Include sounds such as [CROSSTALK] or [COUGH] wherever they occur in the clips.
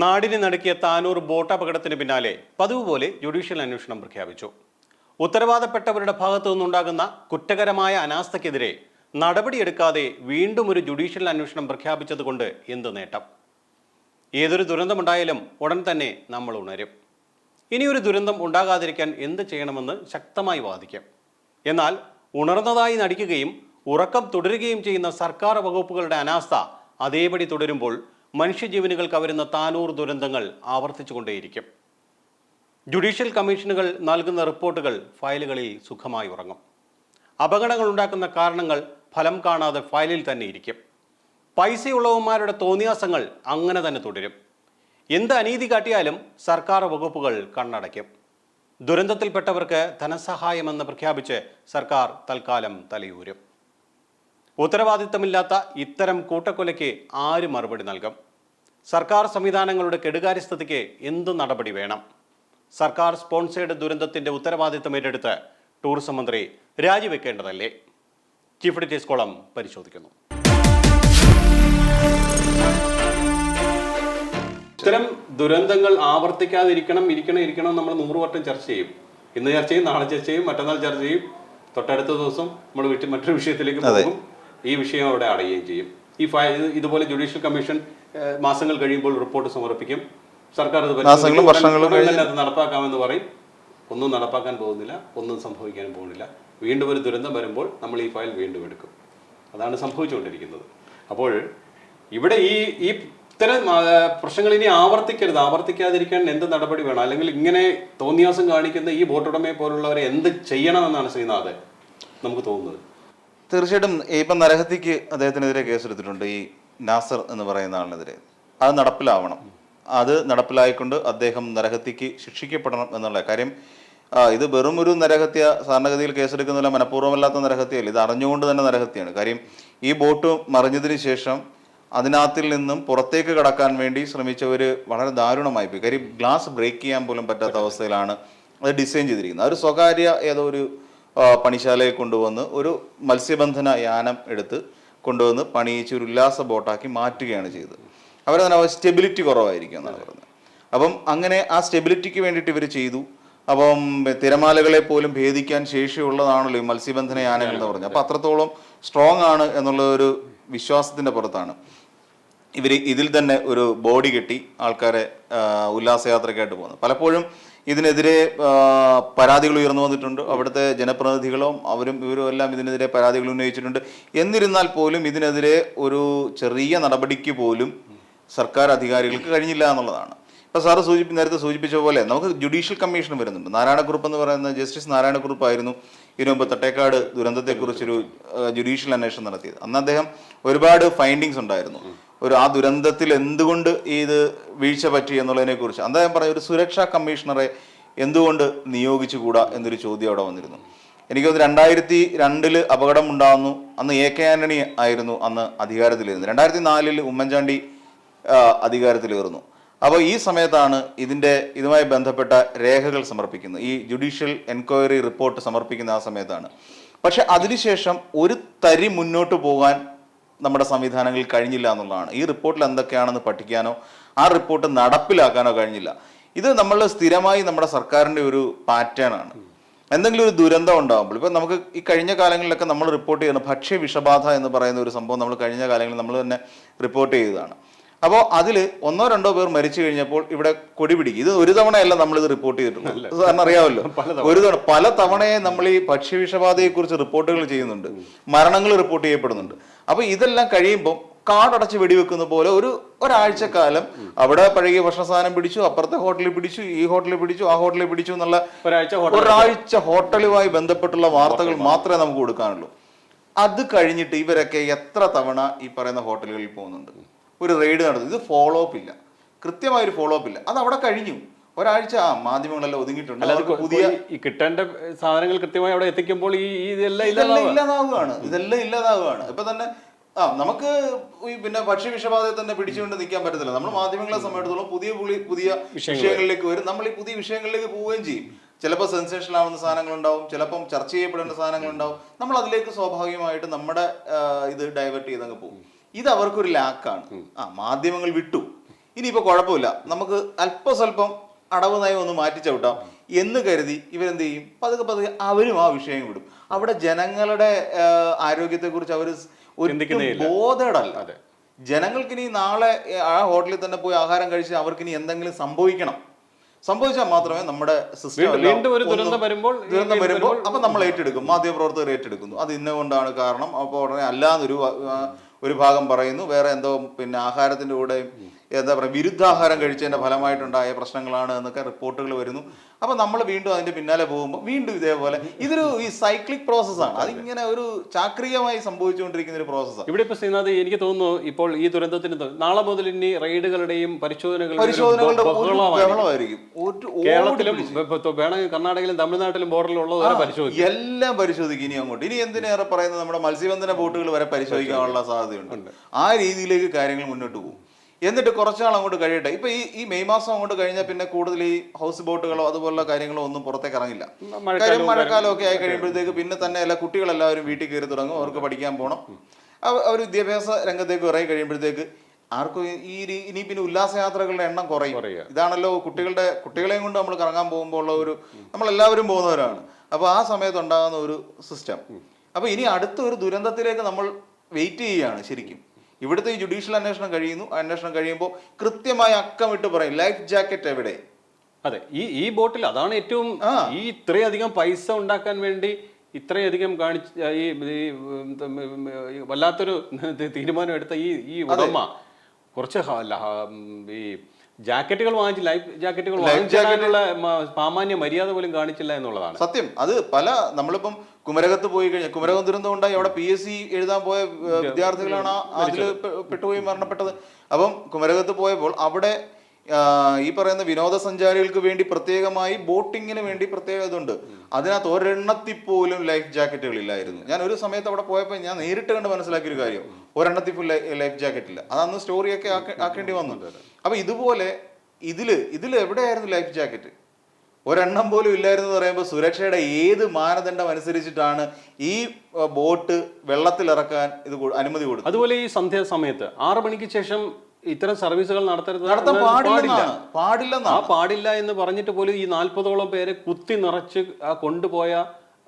നാടിനെ നടുക്കിയ താനൂർ ബോട്ട് അപകടത്തിന് പിന്നാലെ പതിവ് പോലെ ജുഡീഷ്യൽ അന്വേഷണം പ്രഖ്യാപിച്ചു. ഉത്തരവാദപ്പെട്ടവരുടെ ഭാഗത്തു നിന്നുണ്ടാകുന്ന കുറ്റകരമായ അനാസ്ഥയ്ക്കെതിരെ നടപടിയെടുക്കാതെ വീണ്ടും ഒരു ജുഡീഷ്യൽ അന്വേഷണം പ്രഖ്യാപിച്ചതുകൊണ്ട് എന്ത് നേട്ടം? ഏതൊരു ദുരന്തമുണ്ടായാലും ഉടൻ തന്നെ നമ്മൾ ഉണരും. ഇനിയൊരു ദുരന്തം ഉണ്ടാകാതിരിക്കാൻ എന്ത് ചെയ്യണമെന്ന് ശക്തമായി വാദിക്കാം. എന്നാൽ ഉണർന്നതായി നടിക്കുകയും ഉറക്കം തുടരുകയും ചെയ്യുന്ന സർക്കാർ വകുപ്പുകളുടെ അനാസ്ഥ അതേപടി തുടരുമ്പോൾ മനുഷ്യജീവനുകൾക്ക് വരുന്ന താനൂർ ദുരന്തങ്ങൾ ആവർത്തിച്ചുകൊണ്ടേയിരിക്കും. ജുഡീഷ്യൽ കമ്മീഷനുകൾ നൽകുന്ന റിപ്പോർട്ടുകൾ ഫയലുകളിൽ സുഖമായി ഉറങ്ങും. അപകടങ്ങൾ ഉണ്ടാക്കുന്ന കാരണങ്ങൾ ഫലം കാണാതെ ഫയലിൽ തന്നെ ഇരിക്കും. പൈസയുള്ളവന്മാരുടെ തോന്നിയാസങ്ങൾ അങ്ങനെ തന്നെ തുടരും. എന്ത് അനീതി കാട്ടിയാലും സർക്കാർ വകുപ്പുകൾ കണ്ണടയ്ക്കും. ദുരന്തത്തിൽപ്പെട്ടവർക്ക് ധനസഹായമെന്ന് പ്രഖ്യാപിച്ച് സർക്കാർ തൽക്കാലം തലയൂരും. ഉത്തരവാദിത്തമില്ലാത്ത ഇത്തരം കൂട്ടക്കൊലയ്ക്ക് ആര് മറുപടി നൽകും? സർക്കാർ സംവിധാനങ്ങളുടെ കെടുകാര്യസ്ഥതയ്ക്ക് എന്ത് നടപടി വേണം? സർക്കാർ സ്പോൺസേഡ് ദുരന്തത്തിന്റെ ഉത്തരവാദിത്തം ഏറ്റെടുത്ത് ടൂറിസം മന്ത്രി രാജിവെക്കേണ്ടതല്ലേ? ചീഫ് ഡിറ്റേസ് കോളം പരിശോധിക്കുന്നു. ഇത്തരം ദുരന്തങ്ങൾ ആവർത്തിക്കാതിരിക്കണം ഇരിക്കണം ഇരിക്കണം നമ്മൾ നൂറ് വട്ടം ചർച്ച ചെയ്യും. ഇന്ന് ചർച്ച ചെയ്യും നാളെ ചർച്ച ചെയ്യും മറ്റന്നാൾ ചർച്ച ചെയ്യും. തൊട്ടടുത്ത ദിവസം നമ്മൾ വീട്ടിൽ മറ്റൊരു വിഷയത്തിലേക്ക് പോകും. ഈ വിഷയം അവിടെ അടയുകയും ചെയ്യും. ഈ ഫയൽ ഇതുപോലെ ജുഡീഷ്യൽ കമ്മീഷൻ മാസങ്ങൾ കഴിയുമ്പോൾ റിപ്പോർട്ട് സമർപ്പിക്കും. സർക്കാർ അത് നടപ്പാക്കാമെന്ന് പറയും. ഒന്നും നടപ്പാക്കാൻ പോകുന്നില്ല ഒന്നും സംഭവിക്കാനും പോകുന്നില്ല. വീണ്ടും ഒരു ദുരന്തം വരുമ്പോൾ നമ്മൾ ഈ ഫയൽ വീണ്ടും എടുക്കും. അതാണ് സംഭവിച്ചുകൊണ്ടിരിക്കുന്നത്. അപ്പോൾ ഇവിടെ ഈ ഈ ഇത്തരം പ്രശ്നങ്ങൾ ഇനി ആവർത്തിക്കരുത്. ആവർത്തിക്കാതിരിക്കാൻ എന്ത് നടപടി വേണം? അല്ലെങ്കിൽ ഇങ്ങനെ തോന്നിയാസം കാണിക്കുന്ന ഈ ബോട്ടുടമയെ പോലുള്ളവരെ എന്ത് ചെയ്യണമെന്നാണ് ശ്രീനാഥ് നമുക്ക് തോന്നുന്നത്? തീർച്ചയായിട്ടും ഇപ്പം നരഹത്യക്ക് അദ്ദേഹത്തിനെതിരെ കേസെടുത്തിട്ടുണ്ട് ഈ നാസർ എന്ന് പറയുന്ന ആളിനെതിരെ. അത് നടപ്പിലാവണം. അത് നടപ്പിലായിക്കൊണ്ട് അദ്ദേഹം നരഹത്തിക്ക് ശിക്ഷിക്കപ്പെടണം എന്നുള്ള കാര്യം. ഇത് വെറും ഒരു നരഹത്യ സാധാരണഗതിയിൽ കേസെടുക്കുന്നില്ല മനഃപൂർവമല്ലാത്ത നരഹത്യയല്ല. ഇത് അറിഞ്ഞുകൊണ്ട് തന്നെ നരഹത്യയാണ്. കാര്യം ഈ ബോട്ട് മറിഞ്ഞതിന് ശേഷം അതിനകത്തിൽ നിന്നും പുറത്തേക്ക് കടക്കാൻ വേണ്ടി ശ്രമിച്ചവർ വളരെ ദാരുണമായി പോയി. കാര്യം ഗ്ലാസ് ബ്രേക്ക് ചെയ്യാൻ പോലും പറ്റാത്ത അവസ്ഥയിലാണ് അത് ഡിസൈൻ ചെയ്തിരിക്കുന്നത്. ഒരു സ്വകാര്യ ഏതോ ഒരു പണിശാലയിൽ കൊണ്ടുവന്ന് ഒരു മത്സ്യബന്ധന യാനം എടുത്ത് കൊണ്ടുവന്ന് പണിയിച്ച് ഒരു ഉല്ലാസ ബോട്ടാക്കി മാറ്റുകയാണ് ചെയ്തത്. അവരതിന സ്റ്റെബിലിറ്റി കുറവായിരിക്കും എന്നാണ് പറഞ്ഞത്. അപ്പം അങ്ങനെ ആ സ്റ്റെബിലിറ്റിക്ക് വേണ്ടിയിട്ട് ഇവർ ചെയ്തു. അപ്പം തിരമാലകളെ പോലും ഭേദിക്കാൻ ശേഷിയുള്ളതാണല്ലോ ഈ മത്സ്യബന്ധന യാനങ്ങൾ എന്ന് പറഞ്ഞത്. അപ്പം അത്രത്തോളം സ്ട്രോങ് ആണ് എന്നുള്ള ഒരു വിശ്വാസത്തിന്റെ പുറത്താണ്. ഇവർ ഇതിൽ തന്നെ ഒരു ബോഡി കെട്ടി ആൾക്കാരെ ഉല്ലാസയാത്രയ്ക്കായിട്ട് പോകുന്നത്. പലപ്പോഴും ഇതിനെതിരെ പരാതികൾ ഉയർന്നു വന്നിട്ടുണ്ട്. അവിടുത്തെ ജനപ്രതിനിധികളും അവരും ഇവരും എല്ലാം ഇതിനെതിരെ പരാതികൾ ഉന്നയിച്ചിട്ടുണ്ട്. എന്നിരുന്നാൽ പോലും ഇതിനെതിരെ ഒരു ചെറിയ നടപടിക്ക് പോലും സർക്കാർ അധികാരികൾക്ക് കഴിഞ്ഞില്ല എന്നുള്ളതാണ്. ഇപ്പൊ സാറ് സൂചിപ്പി നേരത്തെ സൂചിപ്പിച്ച പോലെ നമുക്ക് ജുഡീഷ്യൽ കമ്മീഷൻ വരുന്നുണ്ട്. നാരായണക്കുറുപ്പ് എന്ന് പറയുന്ന ജസ്റ്റിസ് നാരായണക്കുറുപ്പ് ആയിരുന്നു ഇതിനു മുമ്പ് തട്ടേക്കാട് ദുരന്തത്തെക്കുറിച്ചൊരു ജുഡീഷ്യൽ അന്വേഷണം നടത്തിയത്. അന്ന് അദ്ദേഹം ഒരുപാട് ഫൈൻഡിങ്സ് ഉണ്ടായിരുന്നു. ഒരു ആ ദുരന്തത്തിൽ എന്തുകൊണ്ട് ഇത് വീഴ്ച പറ്റി എന്നുള്ളതിനെ കുറിച്ച്. അദ്ദേഹം പറഞ്ഞ ഒരു സുരക്ഷാ കമ്മീഷണറെ എന്തുകൊണ്ട് നിയോഗിച്ചുകൂടാ എന്നൊരു ചോദ്യം അവിടെ വന്നിരുന്നു. എനിക്ക് രണ്ടായിരത്തി രണ്ടിൽ അപകടം ഉണ്ടാകുന്നു അന്ന് എ കെ ആന്റണി ആയിരുന്നു അന്ന് അധികാരത്തിലിരുന്നത്. രണ്ടായിരത്തി നാലിൽ ഉമ്മൻചാണ്ടി അധികാരത്തിലേറുന്നു അപ്പോൾ ഈ സമയത്താണ് ഇതിന്റെ ഇതുമായി ബന്ധപ്പെട്ട രേഖകൾ സമർപ്പിക്കുന്നത്. ഈ ജുഡീഷ്യൽ എൻക്വയറി റിപ്പോർട്ട് സമർപ്പിക്കുന്ന ആ സമയത്താണ്. പക്ഷെ അതിനുശേഷം ഒരു തരി മുന്നോട്ട് പോകാൻ നമ്മുടെ സംവിധാനങ്ങളിൽ കഴിഞ്ഞില്ല എന്നുള്ളതാണ്. ഈ റിപ്പോർട്ടിൽ എന്തൊക്കെയാണെന്ന് പഠിക്കാനോ ആ റിപ്പോർട്ട് നടപ്പിലാക്കാനോ കഴിഞ്ഞില്ല. ഇത് നമ്മൾ സ്ഥിരമായി നമ്മുടെ സർക്കാരിന്റെ ഒരു പാറ്റേൺ ആണ്. എന്തെങ്കിലും ഒരു ദുരന്തം ഉണ്ടാകുമ്പോൾ ഇപ്പൊ നമുക്ക് ഈ കഴിഞ്ഞ കാലങ്ങളിലൊക്കെ നമ്മൾ റിപ്പോർട്ട് ചെയ്യുന്ന. ഭക്ഷ്യ വിഷബാധ എന്ന് പറയുന്ന ഒരു സംഭവം നമ്മൾ കഴിഞ്ഞ കാലങ്ങളിൽ നമ്മൾ തന്നെ റിപ്പോർട്ട് ചെയ്തതാണ്. അപ്പോൾ അതിൽ ഒന്നോ രണ്ടോ പേർ മരിച്ചു കഴിഞ്ഞപ്പോൾ ഇവിടെ കൊടി പിടിക്കും. ഇത് ഒരു തവണയല്ല നമ്മൾ ഇത് റിപ്പോർട്ട് ചെയ്തിട്ടുള്ളത്. സാറിന് അറിയാമല്ലോ. ഒരു തവണ പല തവണയെ നമ്മൾ ഈ ഭക്ഷ്യവിഷബാധയെ കുറിച്ച് റിപ്പോർട്ടുകൾ ചെയ്യുന്നുണ്ട്. മരണങ്ങൾ റിപ്പോർട്ട് ചെയ്യപ്പെടുന്നുണ്ട്. അപ്പൊ ഇതെല്ലാം കഴിയുമ്പോൾ കാടടച്ച് വെടിവെക്കുന്ന പോലെ ഒരു ഒരാഴ്ചക്കാലം അവിടെ പഴകിയ ഭക്ഷണ സാധനം പിടിച്ചു അപ്പുറത്തെ ഹോട്ടലിൽ പിടിച്ചു ഈ ഹോട്ടലിൽ പിടിച്ചു ആ ഹോട്ടലിൽ പിടിച്ചു എന്നുള്ള ഒരാഴ്ച ഹോട്ടലുമായി ബന്ധപ്പെട്ടുള്ള വാർത്തകൾ മാത്രമേ നമുക്ക് കൊടുക്കാനുള്ളൂ. അത് കഴിഞ്ഞിട്ട് ഇവരൊക്കെ എത്ര തവണ ഈ പറയുന്ന ഹോട്ടലുകളിൽ പോകുന്നുണ്ട്? ഒരു റെയ്ഡ് നടത്തും ഇത് ഫോളോ അപ്പ് ഇല്ല. കൃത്യമായ ഒരു ഫോളോ അപ്പ് ഇല്ല. അത് അവിടെ കഴിഞ്ഞു. ഒരാഴ്ച ആ മാധ്യമങ്ങളെല്ലാം ഒതുങ്ങിയിട്ടുണ്ട്. പുതിയ കിട്ടേണ്ട സാധനങ്ങൾ കൃത്യമായി അവിടെ എത്തിക്കുമ്പോൾ ഈ ഇതെല്ലാം ഇതെല്ലാം ഇല്ലാതാവുകയാണ്. ഇതെല്ലാം ഇല്ലാതാവുകയാണ്. ഇപ്പൊ തന്നെ ആ നമുക്ക് ഈ പിന്നെ ഭക്ഷ്യ വിഷബാധയെ തന്നെ പിടിച്ചുകൊണ്ട് നിൽക്കാൻ പറ്റത്തില്ല. നമ്മൾ മാധ്യമങ്ങളെ സംബന്ധിച്ചിടത്തോളം പുതിയ പുളി പുതിയ വിഷയങ്ങളിലേക്ക് വരും. നമ്മൾ ഈ പുതിയ വിഷയങ്ങളിലേക്ക് പോവുകയും ചെയ്യും. ചിലപ്പോൾ സെൻസേഷൻ ആവുന്ന സാധനങ്ങൾ ഉണ്ടാവും ചിലപ്പം ചർച്ച ചെയ്യപ്പെടേണ്ട സാധനങ്ങൾ ഉണ്ടാവും നമ്മൾ അതിലേക്ക് സ്വാഭാവികമായിട്ട് നമ്മുടെ ഇത് ഡൈവേർട്ട് ചെയ്തങ്ങ് പോകും. ഇത് അവർക്കൊരു ലാക്കാണ് ആ മാധ്യമങ്ങൾ വിട്ടു. ഇനിയിപ്പോൾ കുഴപ്പമില്ല. നമുക്ക് അല്പസ്വല്പം അടവ് നയം ഒന്ന് മാറ്റി ചവിട്ടാം എന്ന് കരുതി ഇവരെന്ത് ചെയ്യും? പതുക്കെ പതുക്കെ അവരും ആ വിഷയം വിടും. അവിടെ ജനങ്ങളുടെ ആരോഗ്യത്തെ ആരോഗ്യത്തെക്കുറിച്ച് അവർ ബോധടല്ല. ജനങ്ങൾക്ക് ഇനി നാളെ ആ ഹോട്ടലിൽ തന്നെ പോയി ആഹാരം കഴിച്ച് അവർക്ക് ഇനി എന്തെങ്കിലും സംഭവിക്കണം. സംഭവിച്ചാൽ മാത്രമേ നമ്മുടെ സിസ്റ്റം വീണ്ടും- ഒരു ദുരന്തം വരുമ്പോൾ ദുരന്തം വരുമ്പോൾ അപ്പൊ നമ്മൾ ഏറ്റെടുക്കും. മാധ്യമപ്രവർത്തകർ ഏറ്റെടുക്കുന്നു. അത് ഇന്ന കൊണ്ടാണ് കാരണം. അപ്പോൾ ഉടനെ അല്ലാന്നൊരു ഒരു ഭാഗം പറയുന്നു. വേറെ എന്തോ പിന്നെ ആഹാരത്തിന്റെ കൂടെ എന്താ പറയുക വിരുദ്ധാഹാരം കഴിച്ചതിന്റെ ഫലമായിട്ടുണ്ടായ പ്രശ്നങ്ങളാണ് എന്നൊക്കെ റിപ്പോർട്ടുകൾ വരുന്നു. അപ്പൊ നമ്മൾ വീണ്ടും അതിന്റെ പിന്നാലെ പോകുമ്പോൾ വീണ്ടും ഇതേപോലെ ഇതൊരു ഈ സൈക്ലിക് പ്രോസസ്സാണ് അതിങ്ങനെ ഒരു ചാക്രികമായി സംഭവിച്ചുകൊണ്ടിരിക്കുന്ന ഒരു പ്രോസസ്സാണ് ഇവിടെ ഇപ്പൊ ശ്രീനാഥ് എനിക്ക് തോന്നുന്നു ഇപ്പോൾ ഈ ദുരന്തത്തിന് നാളെ മുതൽ ഇനി റെയ്ഡുകളുടെയും പരിശോധനകളുടെയും പരിശോധനകളുടെ ബഹളമായിരിക്കും. കേരളത്തിലും വേണമെങ്കിൽ കർണാടകയിലും തമിഴ്നാട്ടിലും ബോർഡറിലുള്ളത് വരെ പരിശോധിക്കും. എല്ലാം പരിശോധിക്കും ഇനി അങ്ങോട്ട്. ഇനി എന്തിനേറെ പറയുന്നത് നമ്മുടെ മത്സ്യബന്ധന ബോട്ടുകൾ വരെ പരിശോധിക്കാനുള്ള സാധ്യതയുണ്ട്. ആ രീതിയിലേക്ക് കാര്യങ്ങൾ മുന്നോട്ട് പോകും. എന്നിട്ട് കുറച്ചാൾ അങ്ങോട്ട് കഴിയട്ടെ. ഇപ്പൊ ഈ ഈ മെയ് മാസം അങ്ങോട്ട് കഴിഞ്ഞാൽ പിന്നെ കൂടുതൽ ഈ ഹൗസ് ബോട്ടുകളോ അതുപോലുള്ള കാര്യങ്ങളോ ഒന്നും പുറത്തേക്ക് ഇറങ്ങില്ല. കാര്യം മഴക്കാലം ഒക്കെ ആയി കഴിയുമ്പോഴത്തേക്ക് പിന്നെ തന്നെ എല്ലാ കുട്ടികളെല്ലാവരും വീട്ടിൽ കയറി തുടങ്ങും. അവർക്ക് പഠിക്കാൻ പോകണം അവർ വിദ്യാഭ്യാസ രംഗത്തേക്ക് ഇറങ്ങി കഴിയുമ്പോഴത്തേക്ക് ആർക്കും ഈ- ഇനി പിന്നെ ഉല്ലാസയാത്രകളുടെ എണ്ണം കുറയും. ഇതാണല്ലോ കുട്ടികളുടെ കുട്ടികളെയും കൊണ്ട് നമ്മൾ കറങ്ങാൻ പോകുമ്പോൾ ഉള്ള ഒരു നമ്മളെല്ലാവരും പോകുന്നവരാണ്. അപ്പോൾ ആ സമയത്ത് ഉണ്ടാകുന്ന ഒരു സിസ്റ്റം അപ്പോൾ ഇനി അടുത്ത ഒരു ദുരന്തത്തിലേക്ക് നമ്മൾ വെയിറ്റ് ചെയ്യുകയാണ് ശരിക്കും. ഇവിടുത്തെ ഈ ജുഡീഷ്യൽ അന്വേഷണം കഴിയുന്നു. അന്വേഷണം കഴിയുമ്പോൾ കൃത്യമായി അക്കമിട്ട് പറയും ലൈഫ് ജാക്കറ്റ് എവിടെ? അതെ ഈ ഈ ബോട്ടിൽ അതാണ് ഏറ്റവും ഈ ഇത്രയധികം പൈസ ഉണ്ടാക്കാൻ വേണ്ടി ഇത്രയധികം കാണിച്ച ഈ വല്ലാത്തൊരു [LAUGHS] തീരുമാനം എടുത്ത ഈ ഈ ഉടമ കുറച്ച് ഈ ജാക്കറ്റുകൾ വാങ്ങിച്ച് ലൈഫ് ജാക്കറ്റുകൾ വാങ്ങിച്ചുള്ള സാമാന്യ മര്യാദ പോലും കാണിച്ചില്ല എന്നുള്ളതാണ്. സത്യം. അത് പല നമ്മളിപ്പം കുമരകത്ത് പോയി കഴിഞ്ഞാൽ കുമരകം ദുരന്തം ഉണ്ടായി. അവിടെ പി എസ് സി എഴുതാൻ പോയ വിദ്യാർത്ഥികളാണ് അതിൽ പെട്ടുപോയി മരണപ്പെട്ടത്. അപ്പം കുമരകത്ത് പോയപ്പോൾ അവിടെ ഈ പറയുന്ന വിനോദസഞ്ചാരികൾക്ക് വേണ്ടി പ്രത്യേകമായി ബോട്ടിങ്ങിന് വേണ്ടി പ്രത്യേക ഇതുണ്ട്. അതിനകത്ത് ഒരെണ്ണത്തിൽ പോലും ലൈഫ് ജാക്കറ്റുകൾ ഇല്ലായിരുന്നു ഞാൻ ഒരു സമയത്ത് അവിടെ പോയപ്പോൾ ഞാൻ നേരിട്ട് കണ്ട് മനസ്സിലാക്കിയ ഒരു കാര്യം. ഒരെണ്ണത്തിൽ ഫുൾ ലൈഫ് ജാക്കറ്റ് ഇല്ല അത് അന്ന് സ്റ്റോറിയൊക്കെ ആക്ക- ആക്കേണ്ടി വന്നു. അപ്പൊ ഇതുപോലെ ഇതിൽ ഇതിൽ എവിടെയായിരുന്നു ലൈഫ് ജാക്കറ്റ്? ഒരെണ്ണം പോലും ഇല്ലായിരുന്നു എന്ന് പറയുമ്പോൾ സുരക്ഷയുടെ ഏത് മാനദണ്ഡം അനുസരിച്ചിട്ടാണ് ഈ ബോട്ട് ബോട്ട് വെള്ളത്തിലിറക്കാൻ ഇത് അനുമതി കൊടുത്തത്? അതുപോലെ ഈ സന്ധ്യ സമയത്ത് ആറു മണിക്ക് ശേഷം ഇത്തരം സർവീസുകൾ നടത്തരുത് നടത്താൻ പാടില്ല. പാടില്ല ആ പാടില്ല എന്ന് പറഞ്ഞിട്ട് പോലും ഈ നാൽപ്പതോളം പേരെ കുത്തി നിറച്ച് കൊണ്ടുപോയ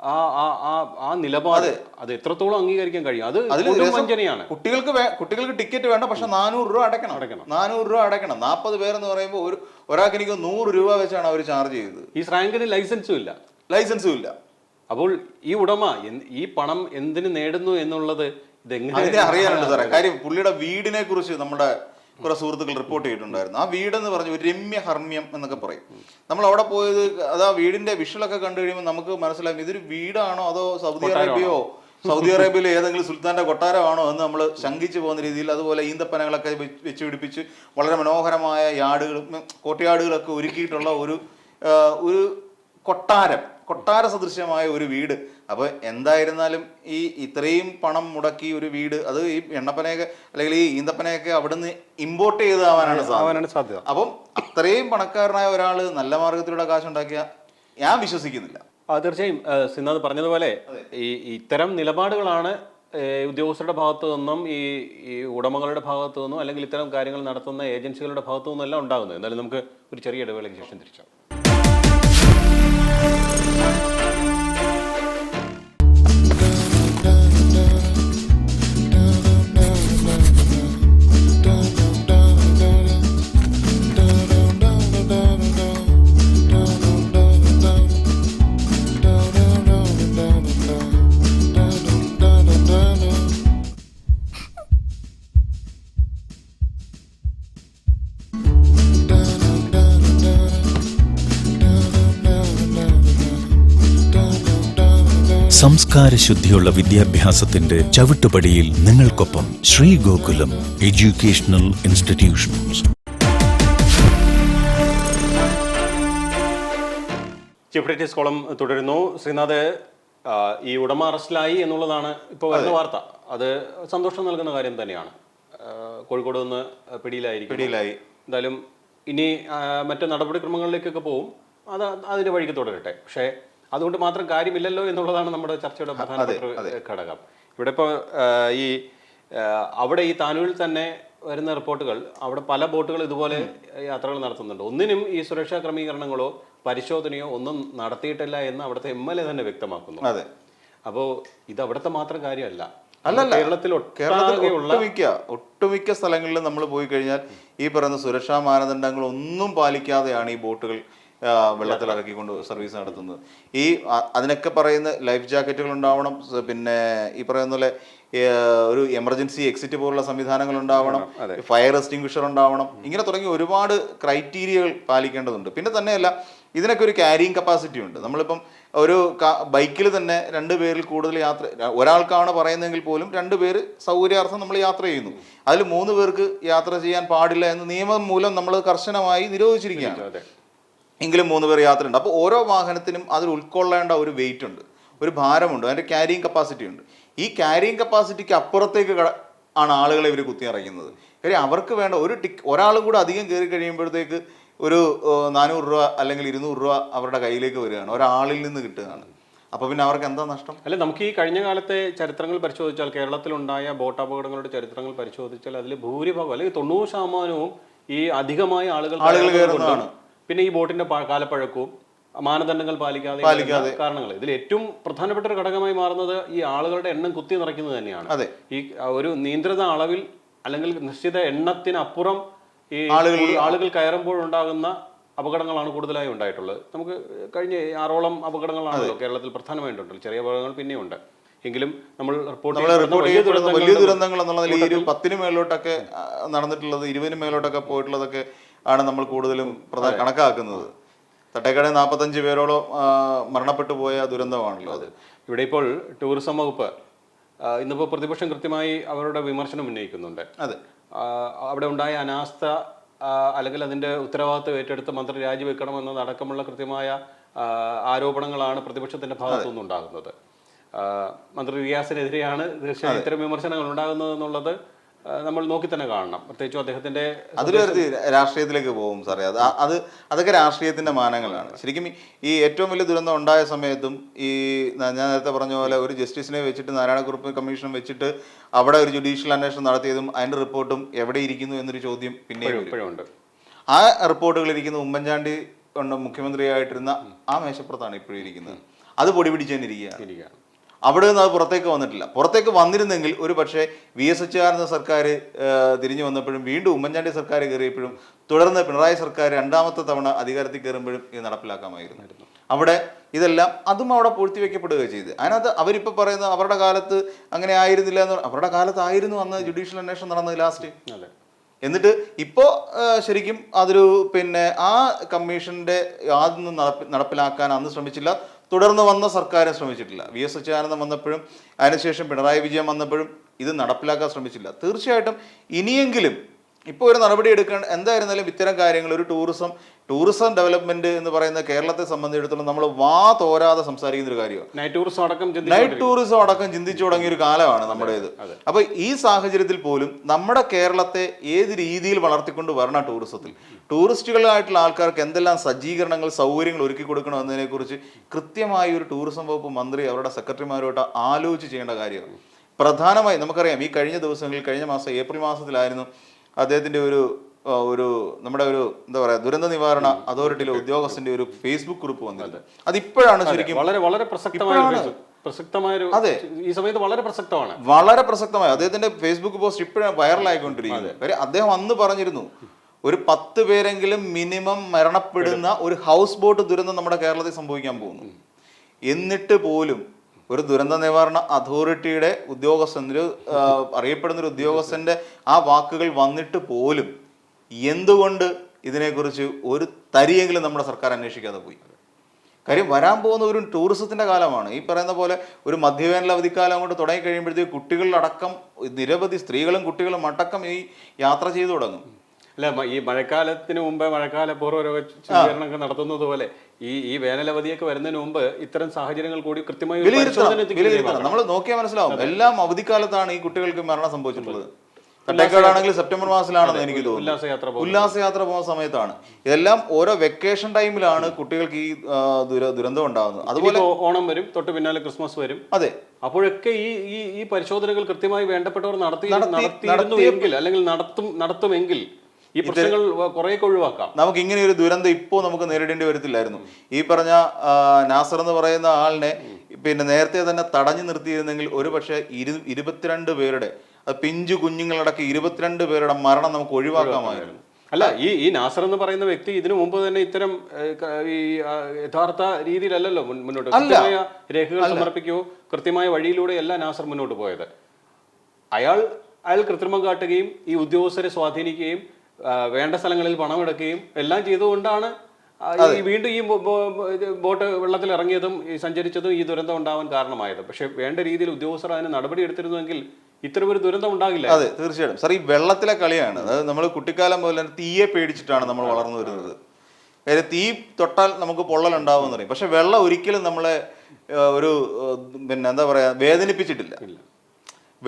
ആ ആ ആ ആ നിലപാട്. അത്. എത്രത്തോളം അംഗീകരിക്കാൻ കഴിയും? അത് വഞ്ചനയാണ് കുട്ടികൾക്ക് കുട്ടികൾക്ക് ടിക്കറ്റ് വേണ്ട പക്ഷെ നാനൂറ് രൂപ അടയ്ക്കണം. അടയ്ക്കണം. നാനൂറ് രൂപ അടയ്ക്കണം. നാൽപ്പത് പേരെന്ന് പറയുമ്പോൾ ഒരു ഒരാൾക്ക് എനിക്ക് നൂറ് രൂപ വെച്ചാണ് അവർ ചാർജ് ചെയ്തത്. ഈ റാങ്കിന് ലൈസൻസും ഇല്ല. ലൈസൻസും ഇല്ല. അപ്പോൾ ഈ ഉടമ ഈ പണം എന്തിന് നേടുന്നു എന്നുള്ളത് ഇതെങ്ങനെ അറിയാനുണ്ട് സാറേ. കാര്യം പുള്ളിയുടെ വീടിനെ കുറിച്ച് നമ്മുടെ കുറെ സുഹൃത്തുക്കൾ റിപ്പോർട്ട് ചെയ്തിട്ടുണ്ടായിരുന്നു. ആ വീടെന്ന് പറഞ്ഞ ഒരു രമ്യ ഹർമ്മ്യം എന്നൊക്കെ പറയും. നമ്മൾ അവിടെ പോയത് അത് ആ വീടിന്റെ വിഷലൊക്കെ കണ്ടു കഴിയുമ്പോൾ നമുക്ക് മനസ്സിലാകും ഇതൊരു വീടാണോ അതോ സൗദി അറേബ്യയോ? സൗദി അറേബ്യയിലെ ഏതെങ്കിലും സുൽത്താന്റെ കൊട്ടാരമാണോ എന്ന് നമ്മൾ ശങ്കിച്ചു പോകുന്ന രീതിയിൽ അതുപോലെ ഈന്തപ്പനകളൊക്കെ വെച്ച് പിടിപ്പിച്ച് വളരെ മനോഹരമായ യാർഡുകളും ഉം, കോട്ടയാടുകളൊക്കെ ഒരുക്കിയിട്ടുള്ള ഒരു ഒരു കൊട്ടാരം കൊട്ടാര സദൃശ്യമായ ഒരു വീട് അപ്പൊ എന്തായിരുന്നാലും ഈ ഇത്രയും പണം മുടക്കി ഒരു വീട് അത് ഈ എണ്ണപ്പനയൊക്കെ അല്ലെങ്കിൽ ഈ ഈന്തപ്പനയൊക്കെ അവിടുന്ന് ഇമ്പോർട്ട് ചെയ്താവാനാണ് സാധ്യത. ആവാനാണ് സാധ്യത. അപ്പം അത്രയും പണക്കാരനായ ഒരാൾ നല്ല മാർഗത്തിലൂടെ കാശുണ്ടാക്കിയ ഞാൻ വിശ്വസിക്കുന്നില്ല. തീർച്ചയായും. സിന്നാദ് പറഞ്ഞതുപോലെ ഈ ഇത്തരം നിലപാടുകളാണ് ഉദ്യോഗസ്ഥരുടെ ഭാഗത്തു നിന്നും ഈ ഈ ഉടമകളുടെ ഭാഗത്തു നിന്നും അല്ലെങ്കിൽ ഇത്തരം കാര്യങ്ങൾ നടത്തുന്ന ഏജൻസികളുടെ ഭാഗത്തു നിന്നും എല്ലാം ഉണ്ടാകുന്നത്. എന്നാലും നമുക്ക് ഒരു ചെറിയ ഇടവേളയ്ക്ക് ശേഷം തിരിച്ചു സംസ്കാര ശുദ്ധിയുള്ള വിദ്യാഭ്യാസത്തിന്റെ ചവിട്ടുപടിയിൽ നിങ്ങൾക്കൊപ്പം Sree Gokulam educational institutions chief deities column തുടരുന്നു. ശ്രീനാഥ് ഈ ഉടമ അറസ്റ്റിലായി എന്നുള്ളതാണ് ഇപ്പോൾ വരുന്ന വാർത്ത. അത് സന്തോഷം നൽകുന്ന കാര്യം തന്നെയാണ്. കോഴിക്കോട് നിന്ന് പിടിയിലായിരിക്കും. പിടിയിലായി. എന്തായാലും ഇനി മറ്റു മറ്റ് നടപടിക്രമങ്ങളിലേക്കൊക്കെ പോവും. അത് അതിന്റെ വഴിക്ക് തുടരട്ടെ. പക്ഷേ അതുകൊണ്ട് മാത്രം കാര്യമില്ലല്ലോ എന്നുള്ളതാണ് നമ്മുടെ ചർച്ചയുടെ പ്രധാന ഘടകം. ഇവിടെ ഇപ്പോൾ ഈ അവിടെ ഈ താനൂരിൽ തന്നെ വരുന്ന റിപ്പോർട്ടുകൾ അവിടെ പല ബോട്ടുകൾ ഇതുപോലെ യാത്രകൾ നടത്തുന്നുണ്ട്. ഒന്നിനും ഈ സുരക്ഷാ ക്രമീകരണങ്ങളോ പരിശോധനയോ ഒന്നും നടത്തിയിട്ടില്ല എന്ന് അവിടുത്തെ എം എൽ എ തന്നെ വ്യക്തമാക്കുന്നു. അതെ. അപ്പോൾ ഇത് അവിടുത്തെ മാത്രം കാര്യമല്ല. അല്ലല്ല. കേരളത്തിൽ കേരളത്തിൽ ഒട്ടുമിക്ക ഒട്ടുമിക്ക സ്ഥലങ്ങളിലും നമ്മൾ പോയി കഴിഞ്ഞാൽ ഈ പറയുന്ന സുരക്ഷാ മാനദണ്ഡങ്ങൾ ഒന്നും പാലിക്കാതെയാണ് ഈ ബോട്ടുകൾ വെള്ളത്തിൽ ഇറക്കിക്കൊണ്ട് സർവീസ് നടത്തുന്നത്. ഈ അതിനൊക്കെ പറയുന്ന ലൈഫ് ജാക്കറ്റുകൾ ഉണ്ടാവണം പിന്നെ ഈ പറയുന്ന പോലെ ഒരു എമർജൻസി എക്സിറ്റ് പോലുള്ള സംവിധാനങ്ങൾ ഉണ്ടാവണം ഫയർ എക്സ്റ്റിംഗ്വിഷർ ഉണ്ടാവണം ഇങ്ങനെ തുടങ്ങി ഒരുപാട് ക്രൈറ്റീരിയകൾ പാലിക്കേണ്ടതുണ്ട്. പിന്നെ തന്നെയല്ല ഇതിനൊക്കെ ഒരു ക്യാരിങ് കപ്പാസിറ്റി ഉണ്ട്. നമ്മളിപ്പം ഒരു ബൈക്കിൽ തന്നെ രണ്ട് പേരിൽ കൂടുതൽ യാത്ര ഒരാൾക്കാണ് പറയുന്നതെങ്കിൽ പോലും രണ്ട് പേര് സൗകര്യാർത്ഥം നമ്മൾ യാത്ര ചെയ്യുന്നു. അതിൽ മൂന്ന് പേർക്ക് യാത്ര ചെയ്യാൻ പാടില്ല എന്ന് നിയമം മൂലം നമ്മൾ കർശനമായി നിരോധിച്ചിരിക്കുകയാണ്. എങ്കിലും മൂന്ന് പേർ യാത്രയുണ്ട്. അപ്പോൾ ഓരോ വാഹനത്തിനും അതിൽ ഉൾക്കൊള്ളേണ്ട ഒരു വെയിറ്റ് ഉണ്ട്. ഒരു ഭാരമുണ്ട്. അതിന്റെ ക്യാരിയിങ് കപ്പാസിറ്റി ഉണ്ട്. ഈ ക്യാരിയിങ് കപ്പാസിറ്റിക്ക് അപ്പുറത്തേക്ക് ആണ് ആളുകളെ ഇവർ കുത്തിയിറക്കുന്നത് കാര്യം അവർക്ക് വേണ്ട ഒരു ടിക് ഒരാൾ കൂടെ അധികം കയറി കഴിയുമ്പോഴത്തേക്ക് ഒരു നാനൂറ് രൂപ അല്ലെങ്കിൽ ഇരുന്നൂറ് രൂപ അവരുടെ കയ്യിലേക്ക് വരികയാണ്. ഒരാളിൽ നിന്ന് കിട്ടുകയാണ്. അപ്പോൾ പിന്നെ അവർക്ക് എന്താ നഷ്ടം? അല്ല നമുക്ക് ഈ കഴിഞ്ഞ കാലത്തെ ചരിത്രങ്ങൾ പരിശോധിച്ചാൽ കേരളത്തിലുണ്ടായ ബോട്ട് അപകടങ്ങളുടെ ചരിത്രങ്ങൾ പരിശോധിച്ചാൽ അതിൽ ഭൂരിഭാഗം അല്ലെങ്കിൽ തൊണ്ണൂറ് ശതമാനവും ഈ അധികമായ ആളുകൾ ആളുകൾ കയറുന്നത് കയറുന്നതാണ്. പിന്നെ ഈ ബോട്ടിന്റെ കാലപ്പഴക്കവും മാനദണ്ഡങ്ങൾ പാലിക്കാതെ പാലിക്കാതെ. കാരണങ്ങൾ. ഇതിൽ ഏറ്റവും പ്രധാനപ്പെട്ട ഒരു ഘടകമായി മാറുന്നത് ഈ ആളുകളുടെ എണ്ണം കുത്തി നിറയ്ക്കുന്നത് തന്നെയാണ്. അതെ. ഈ ഒരു നിയന്ത്രിത അളവിൽ അല്ലെങ്കിൽ നിശ്ചിത എണ്ണത്തിനപ്പുറം ഈ ആളുകൾ- ആളുകൾ കയറുമ്പോഴുണ്ടാകുന്ന അപകടങ്ങളാണ് കൂടുതലായി ഉണ്ടായിട്ടുള്ളത്. നമുക്ക് കഴിഞ്ഞ ആറോളം അപകടങ്ങളാണല്ലോ കേരളത്തിൽ പ്രധാനമായിട്ടുണ്ടല്ലോ ചെറിയ അപകടങ്ങൾ പിന്നെയുണ്ട് എങ്കിലും നമ്മൾ റിപ്പോർട്ട് വലിയ ദുരന്തങ്ങൾ എന്നുള്ളതിൽ നിലയിൽ പത്തിന് മേലോട്ടൊക്കെ നടന്നിട്ടുള്ളത് ഇരുപതിന് മേലോട്ടൊക്കെ പോയിട്ടുള്ളതൊക്കെ ആണ് നമ്മൾ കൂടുതലും പ്രധാന കണക്കാക്കുന്നത്. തട്ടേക്കട നാൽപ്പത്തഞ്ച് പേരോളം മരണപ്പെട്ടു പോയ ദുരന്തമാണല്ലോ അത്. ഇവിടെ ഇപ്പോൾ ടൂറിസം വകുപ്പ് ഇന്നിപ്പോൾ പ്രതിപക്ഷം കൃത്യമായി അവരുടെ വിമർശനം ഉന്നയിക്കുന്നുണ്ട്. അതെ. അവിടെ ഉണ്ടായ അനാസ്ഥ അല്ലെങ്കിൽ അതിന്റെ ഉത്തരവാദിത്വം ഏറ്റെടുത്ത് മന്ത്രി രാജിവെക്കണമെന്നതടക്കമുള്ള കൃത്യമായ ആരോപണങ്ങളാണ് പ്രതിപക്ഷത്തിന്റെ ഭാഗത്തുനിന്ന് ഉണ്ടാകുന്നത് മന്ത്രി റിയാസിനെതിരെയാണ് തീർച്ചയായും ഇത്തരം വിമർശനങ്ങൾ ഉണ്ടാകുന്നത് എന്നുള്ളത് നമ്മൾ നോക്കി തന്നെ കാണണം. പ്രത്യേകിച്ചും അദ്ദേഹത്തിന്റെ അതിലൊരു രാഷ്ട്രീയത്തിലേക്ക് പോകും സാറേ. അത് അത് അതൊക്കെ രാഷ്ട്രീയത്തിന്റെ മാനങ്ങളാണ്. ശരിക്കും ഈ- ഏറ്റവും വലിയ ദുരന്തം ഉണ്ടായ സമയത്തും ഈ ഞാൻ നേരത്തെ പറഞ്ഞ പോലെ ഒരു ജസ്റ്റിസിനെ വെച്ചിട്ട് നാരായണക്കുറുപ്പ് കമ്മീഷൻ വെച്ചിട്ട് അവിടെ ഒരു ജുഡീഷ്യൽ അന്വേഷണം നടത്തിയതും അതിന്റെ റിപ്പോർട്ടും എവിടെ ഇരിക്കുന്നു എന്നൊരു ചോദ്യം പിന്നെ. ഉണ്ട്. ആ റിപ്പോർട്ടുകൾ ഇരിക്കുന്ന ഉമ്മൻചാണ്ടി മുഖ്യമന്ത്രിയായിട്ടിരുന്ന ആ മേശപ്പുറത്താണ് ഇപ്പോഴും ഇരിക്കുന്നത്. അത് പൊടി പിടിച്ചേന്നിരിക്കുകയാണ് ഇരിക്കുകയാണ്. അവിടെ നിന്ന് അത് പുറത്തേക്ക് വന്നിട്ടില്ല. പുറത്തേക്ക് വന്നിരുന്നെങ്കിൽ ഒരു പക്ഷേ വി എസ് എച്ച് ആർ എന്ന സർക്കാർ തിരിഞ്ഞു വന്നപ്പോഴും വീണ്ടും ഉമ്മൻചാണ്ടി സർക്കാർ കയറിയപ്പോഴും തുടർന്ന് പിണറായി സർക്കാർ രണ്ടാമത്തെ തവണ അധികാരത്തിൽ കയറുമ്പോഴും ഇത് നടപ്പിലാക്കാമായിരുന്നു. അവിടെ ഇതെല്ലാം അതും അവിടെ പൂഴ്ത്തിവെക്കപ്പെടുക ചെയ്ത് അതിനകത്ത് അവരിപ്പോൾ പറയുന്നത് അവരുടെ കാലത്ത് അങ്ങനെ ആയിരുന്നില്ല എന്ന് അവരുടെ കാലത്തായിരുന്നു അന്ന് ജുഡീഷ്യൽ അന്വേഷണം നടന്നത് ലാസ്റ്റ്. എന്നിട്ട് ഇപ്പോൾ ശരിക്കും അതൊരു പിന്നെ ആ കമ്മീഷന്റെ നടപ്പി നടപ്പിലാക്കാൻ അന്ന് ശ്രമിച്ചില്ല. തുടർന്ന് വന്ന സർക്കാരും ശ്രമിച്ചിട്ടില്ല. വി എസ് അച്യുതാനന്ദൻ വന്നപ്പോഴും അതിനുശേഷം പിണറായി വിജയൻ വന്നപ്പോഴും ഇത് നടപ്പിലാക്കാൻ ശ്രമിച്ചില്ല. തീർച്ചയായിട്ടും ഇനിയെങ്കിലും ഇപ്പോൾ ഒരു നടപടി എടുക്കാൻ എന്തായിരുന്നാലും ഇത്തരം കാര്യങ്ങൾ ഒരു ടൂറിസം ടൂറിസം ഡെവലപ്മെന്റ് എന്ന് പറയുന്ന കേരളത്തെ സംബന്ധിച്ചിടത്തോളം നമ്മൾ വാ തോരാതെ സംസാരിക്കുന്ന ഒരു കാര്യമാണ്. നൈറ്റ് ടൂറിസം അടക്കം നൈറ്റ് ടൂറിസം അടക്കം ചിന്തിച്ചു തുടങ്ങിയ ഒരു കാലമാണ് നമ്മുടേത് അപ്പൊ ഈ സാഹചര്യത്തിൽ പോലും നമ്മുടെ കേരളത്തെ ഏത് രീതിയിൽ വളർത്തിക്കൊണ്ട് വരണം ടൂറിസത്തിൽ ടൂറിസ്റ്റുകളായിട്ടുള്ള ആൾക്കാർക്ക് എന്തെല്ലാം സജ്ജീകരണങ്ങൾ സൗകര്യങ്ങൾ ഒരുക്കി കൊടുക്കണം എന്നതിനെ കുറിച്ച് കൃത്യമായി ഒരു ടൂറിസം വകുപ്പ് മന്ത്രി അവരുടെ സെക്രട്ടറിമാരുമായിട്ട് ആലോചിച്ച് ചെയ്യേണ്ട കാര്യമാണ്. പ്രധാനമായി നമുക്കറിയാം ഈ കഴിഞ്ഞ ദിവസങ്ങളിൽ കഴിഞ്ഞ മാസം ഏപ്രിൽ മാസത്തിലായിരുന്നു അദ്ദേഹത്തിന്റെ ഒരു ഒരു നമ്മുടെ ഒരു എന്താ പറയാ ദുരന്ത നിവാരണ അതോറിറ്റിയിലെ ഉദ്യോഗസ്ഥന്റെ ഒരു ഫേസ്ബുക്ക് കുറിപ്പ് വന്നിരുന്നത് അതിപ്പോഴാണ് ശരിക്കും വളരെ വളരെ പ്രസക്തമായ അതെ. ഈ സമയത്ത് വളരെ പ്രസക്തമാണ്. വളരെ പ്രസക്തമായ. അദ്ദേഹത്തിന്റെ ഫേസ്ബുക്ക് പോസ്റ്റ് ഇപ്പോഴാണ് വൈറലായിക്കൊണ്ടിരിക്കുന്നത്. അദ്ദേഹം അന്ന് പറഞ്ഞിരുന്നു ഒരു പത്ത് പേരെങ്കിലും മിനിമം മരണപ്പെടുന്ന ഒരു ഹൗസ് ബോട്ട് ദുരന്തം നമ്മുടെ കേരളത്തിൽ സംഭവിക്കാൻ പോകുന്നു. എന്നിട്ട് പോലും ഒരു ദുരന്ത നിവാരണ അതോറിറ്റിയുടെ ഉദ്യോഗസ്ഥൻ ഒരു അറിയപ്പെടുന്ന ഒരു ഉദ്യോഗസ്ഥന്റെ ആ വാക്കുകൾ വന്നിട്ട് പോലും എന്തുകൊണ്ട് ഇതിനെക്കുറിച്ച് ഒരു തരിയെങ്കിലും നമ്മുടെ സർക്കാർ അന്വേഷിക്കാതെ പോയി? കാര്യം വരാൻ പോകുന്ന ഒരു ടൂറിസത്തിന്റെ കാലമാണ്. ഈ പറയുന്ന പോലെ ഒരു മധ്യവേനൽ അവധിക്കാലം കൊണ്ട് തുടങ്ങി കഴിയുമ്പോഴത്തേക്ക് കുട്ടികളിലടക്കം നിരവധി സ്ത്രീകളും കുട്ടികളും അടക്കം ഈ യാത്ര ചെയ്തു തുടങ്ങും. അല്ല ഈ മഴക്കാലത്തിന് മുമ്പേ മഴക്കാല പൂർവ രോഗ നടത്തുന്നത് പോലെ ഈ ഈ വേനലവധിയൊക്കെ വരുന്നതിന് മുമ്പ് ഇത്തരം സാഹചര്യങ്ങൾ കൂടി കൃത്യമായി വിലയിരുത്തണം. നമ്മൾ നോക്കിയാൽ മനസ്സിലാവും. എല്ലാം അവധിക്കാലത്താണ് ഈ കുട്ടികൾക്ക് മരണം സംഭവിച്ചിട്ടുള്ളത്. തട്ടേക്കാടാണെങ്കിൽ സെപ്റ്റംബർ മാസത്തിലാണെന്ന് എനിക്ക് തോന്നുന്നു. ഉല്ലാസയാത്ര. പോകുന്ന സമയത്താണ്. ഇതെല്ലാം ഓരോ വെക്കേഷൻ ടൈമിലാണ് കുട്ടികൾക്ക് ഈ ദുര- ദുരന്തം ഉണ്ടാകുന്നത്. അതുപോലെ ഓണം വരും തൊട്ട് പിന്നാലെ ക്രിസ്മസ് വരും. അതെ. അപ്പോഴൊക്കെ ഈ ഈ ഈ പരിശോധനകൾ കൃത്യമായി വേണ്ടപ്പെട്ടവർ നടത്തി നടത്തുമെങ്കിൽ നടത്തിയിരുന്നു എങ്കിൽ അല്ലെങ്കിൽ നടത്തും നടത്തുമെങ്കിൽ ഈ പ്രശ്നങ്ങൾ കുറേയൊക്കെ ഒഴിവാക്കാം. നമുക്ക് ഇങ്ങനെ ഒരു ദുരന്തം ഇപ്പോൾ നമുക്ക് നേരിടേണ്ടി വരത്തില്ലായിരുന്നു. ഈ പറഞ്ഞ നാസർ എന്ന് പറയുന്ന ആളിനെ പിന്നെ നേരത്തെ തന്നെ തടഞ്ഞു നിർത്തിയിരുന്നെങ്കിൽ ഒരു പക്ഷേ ഇരു ഇരുപത്തിരണ്ട് പേരുടെ അത് പിഞ്ചു കുഞ്ഞുങ്ങളടക്കം ഇരുപത്തിരണ്ട് പേരുടെ മരണം നമുക്ക് ഒഴിവാക്കാമായിരുന്നു. അല്ല ഈ ഈ നാസർ എന്ന് പറയുന്ന വ്യക്തി ഇതിനു മുമ്പ് തന്നെ ഇത്തരം ഈ യഥാർത്ഥ രീതിയിലല്ലല്ലോ മുന്നോട്ട്. കൃത്യമായ രേഖകൾ സമർപ്പിക്കുകയോ കൃത്യമായ വഴിയിലൂടെ അല്ല നാസർ മുന്നോട്ട് പോയത്. അയാൾ അയാൾ കൃത്രിമം കാട്ടുകയും ഈ ഉദ്യോഗസ്ഥരെ സ്വാധീനിക്കുകയും വേണ്ട സ്ഥലങ്ങളിൽ പണമെടുക്കുകയും എല്ലാം ചെയ്തുകൊണ്ടാണ് വീണ്ടും ഈ ബോട്ട് വെള്ളത്തിൽ ഇറങ്ങിയതും ഈ സഞ്ചരിച്ചതും ഈ ദുരന്തം ഉണ്ടാവാൻ കാരണമായത്. പക്ഷെ വേണ്ട രീതിയിൽ ഉദ്യോഗസ്ഥർ അതിന് നടപടി എടുത്തിരുന്നുവെങ്കിൽ ഇത്തരം ഒരു ദുരന്തം ഉണ്ടാകില്ല. അതെ തീർച്ചയായിട്ടും. സാർ ഈ വെള്ളത്തിലെ കളിയാണ്. അതായത് നമ്മൾ കുട്ടിക്കാലം പോലെ തന്നെ തീയെ പേടിച്ചിട്ടാണ് നമ്മൾ വളർന്നു വരുന്നത്. കാര്യം തീ തൊട്ടാൽ നമുക്ക് പൊള്ളൽ എന്ന് പറയും. പക്ഷെ വെള്ളം ഒരിക്കലും നമ്മളെ ഒരു പിന്നെ എന്താ പറയാ വേദനിപ്പിച്ചിട്ടില്ല.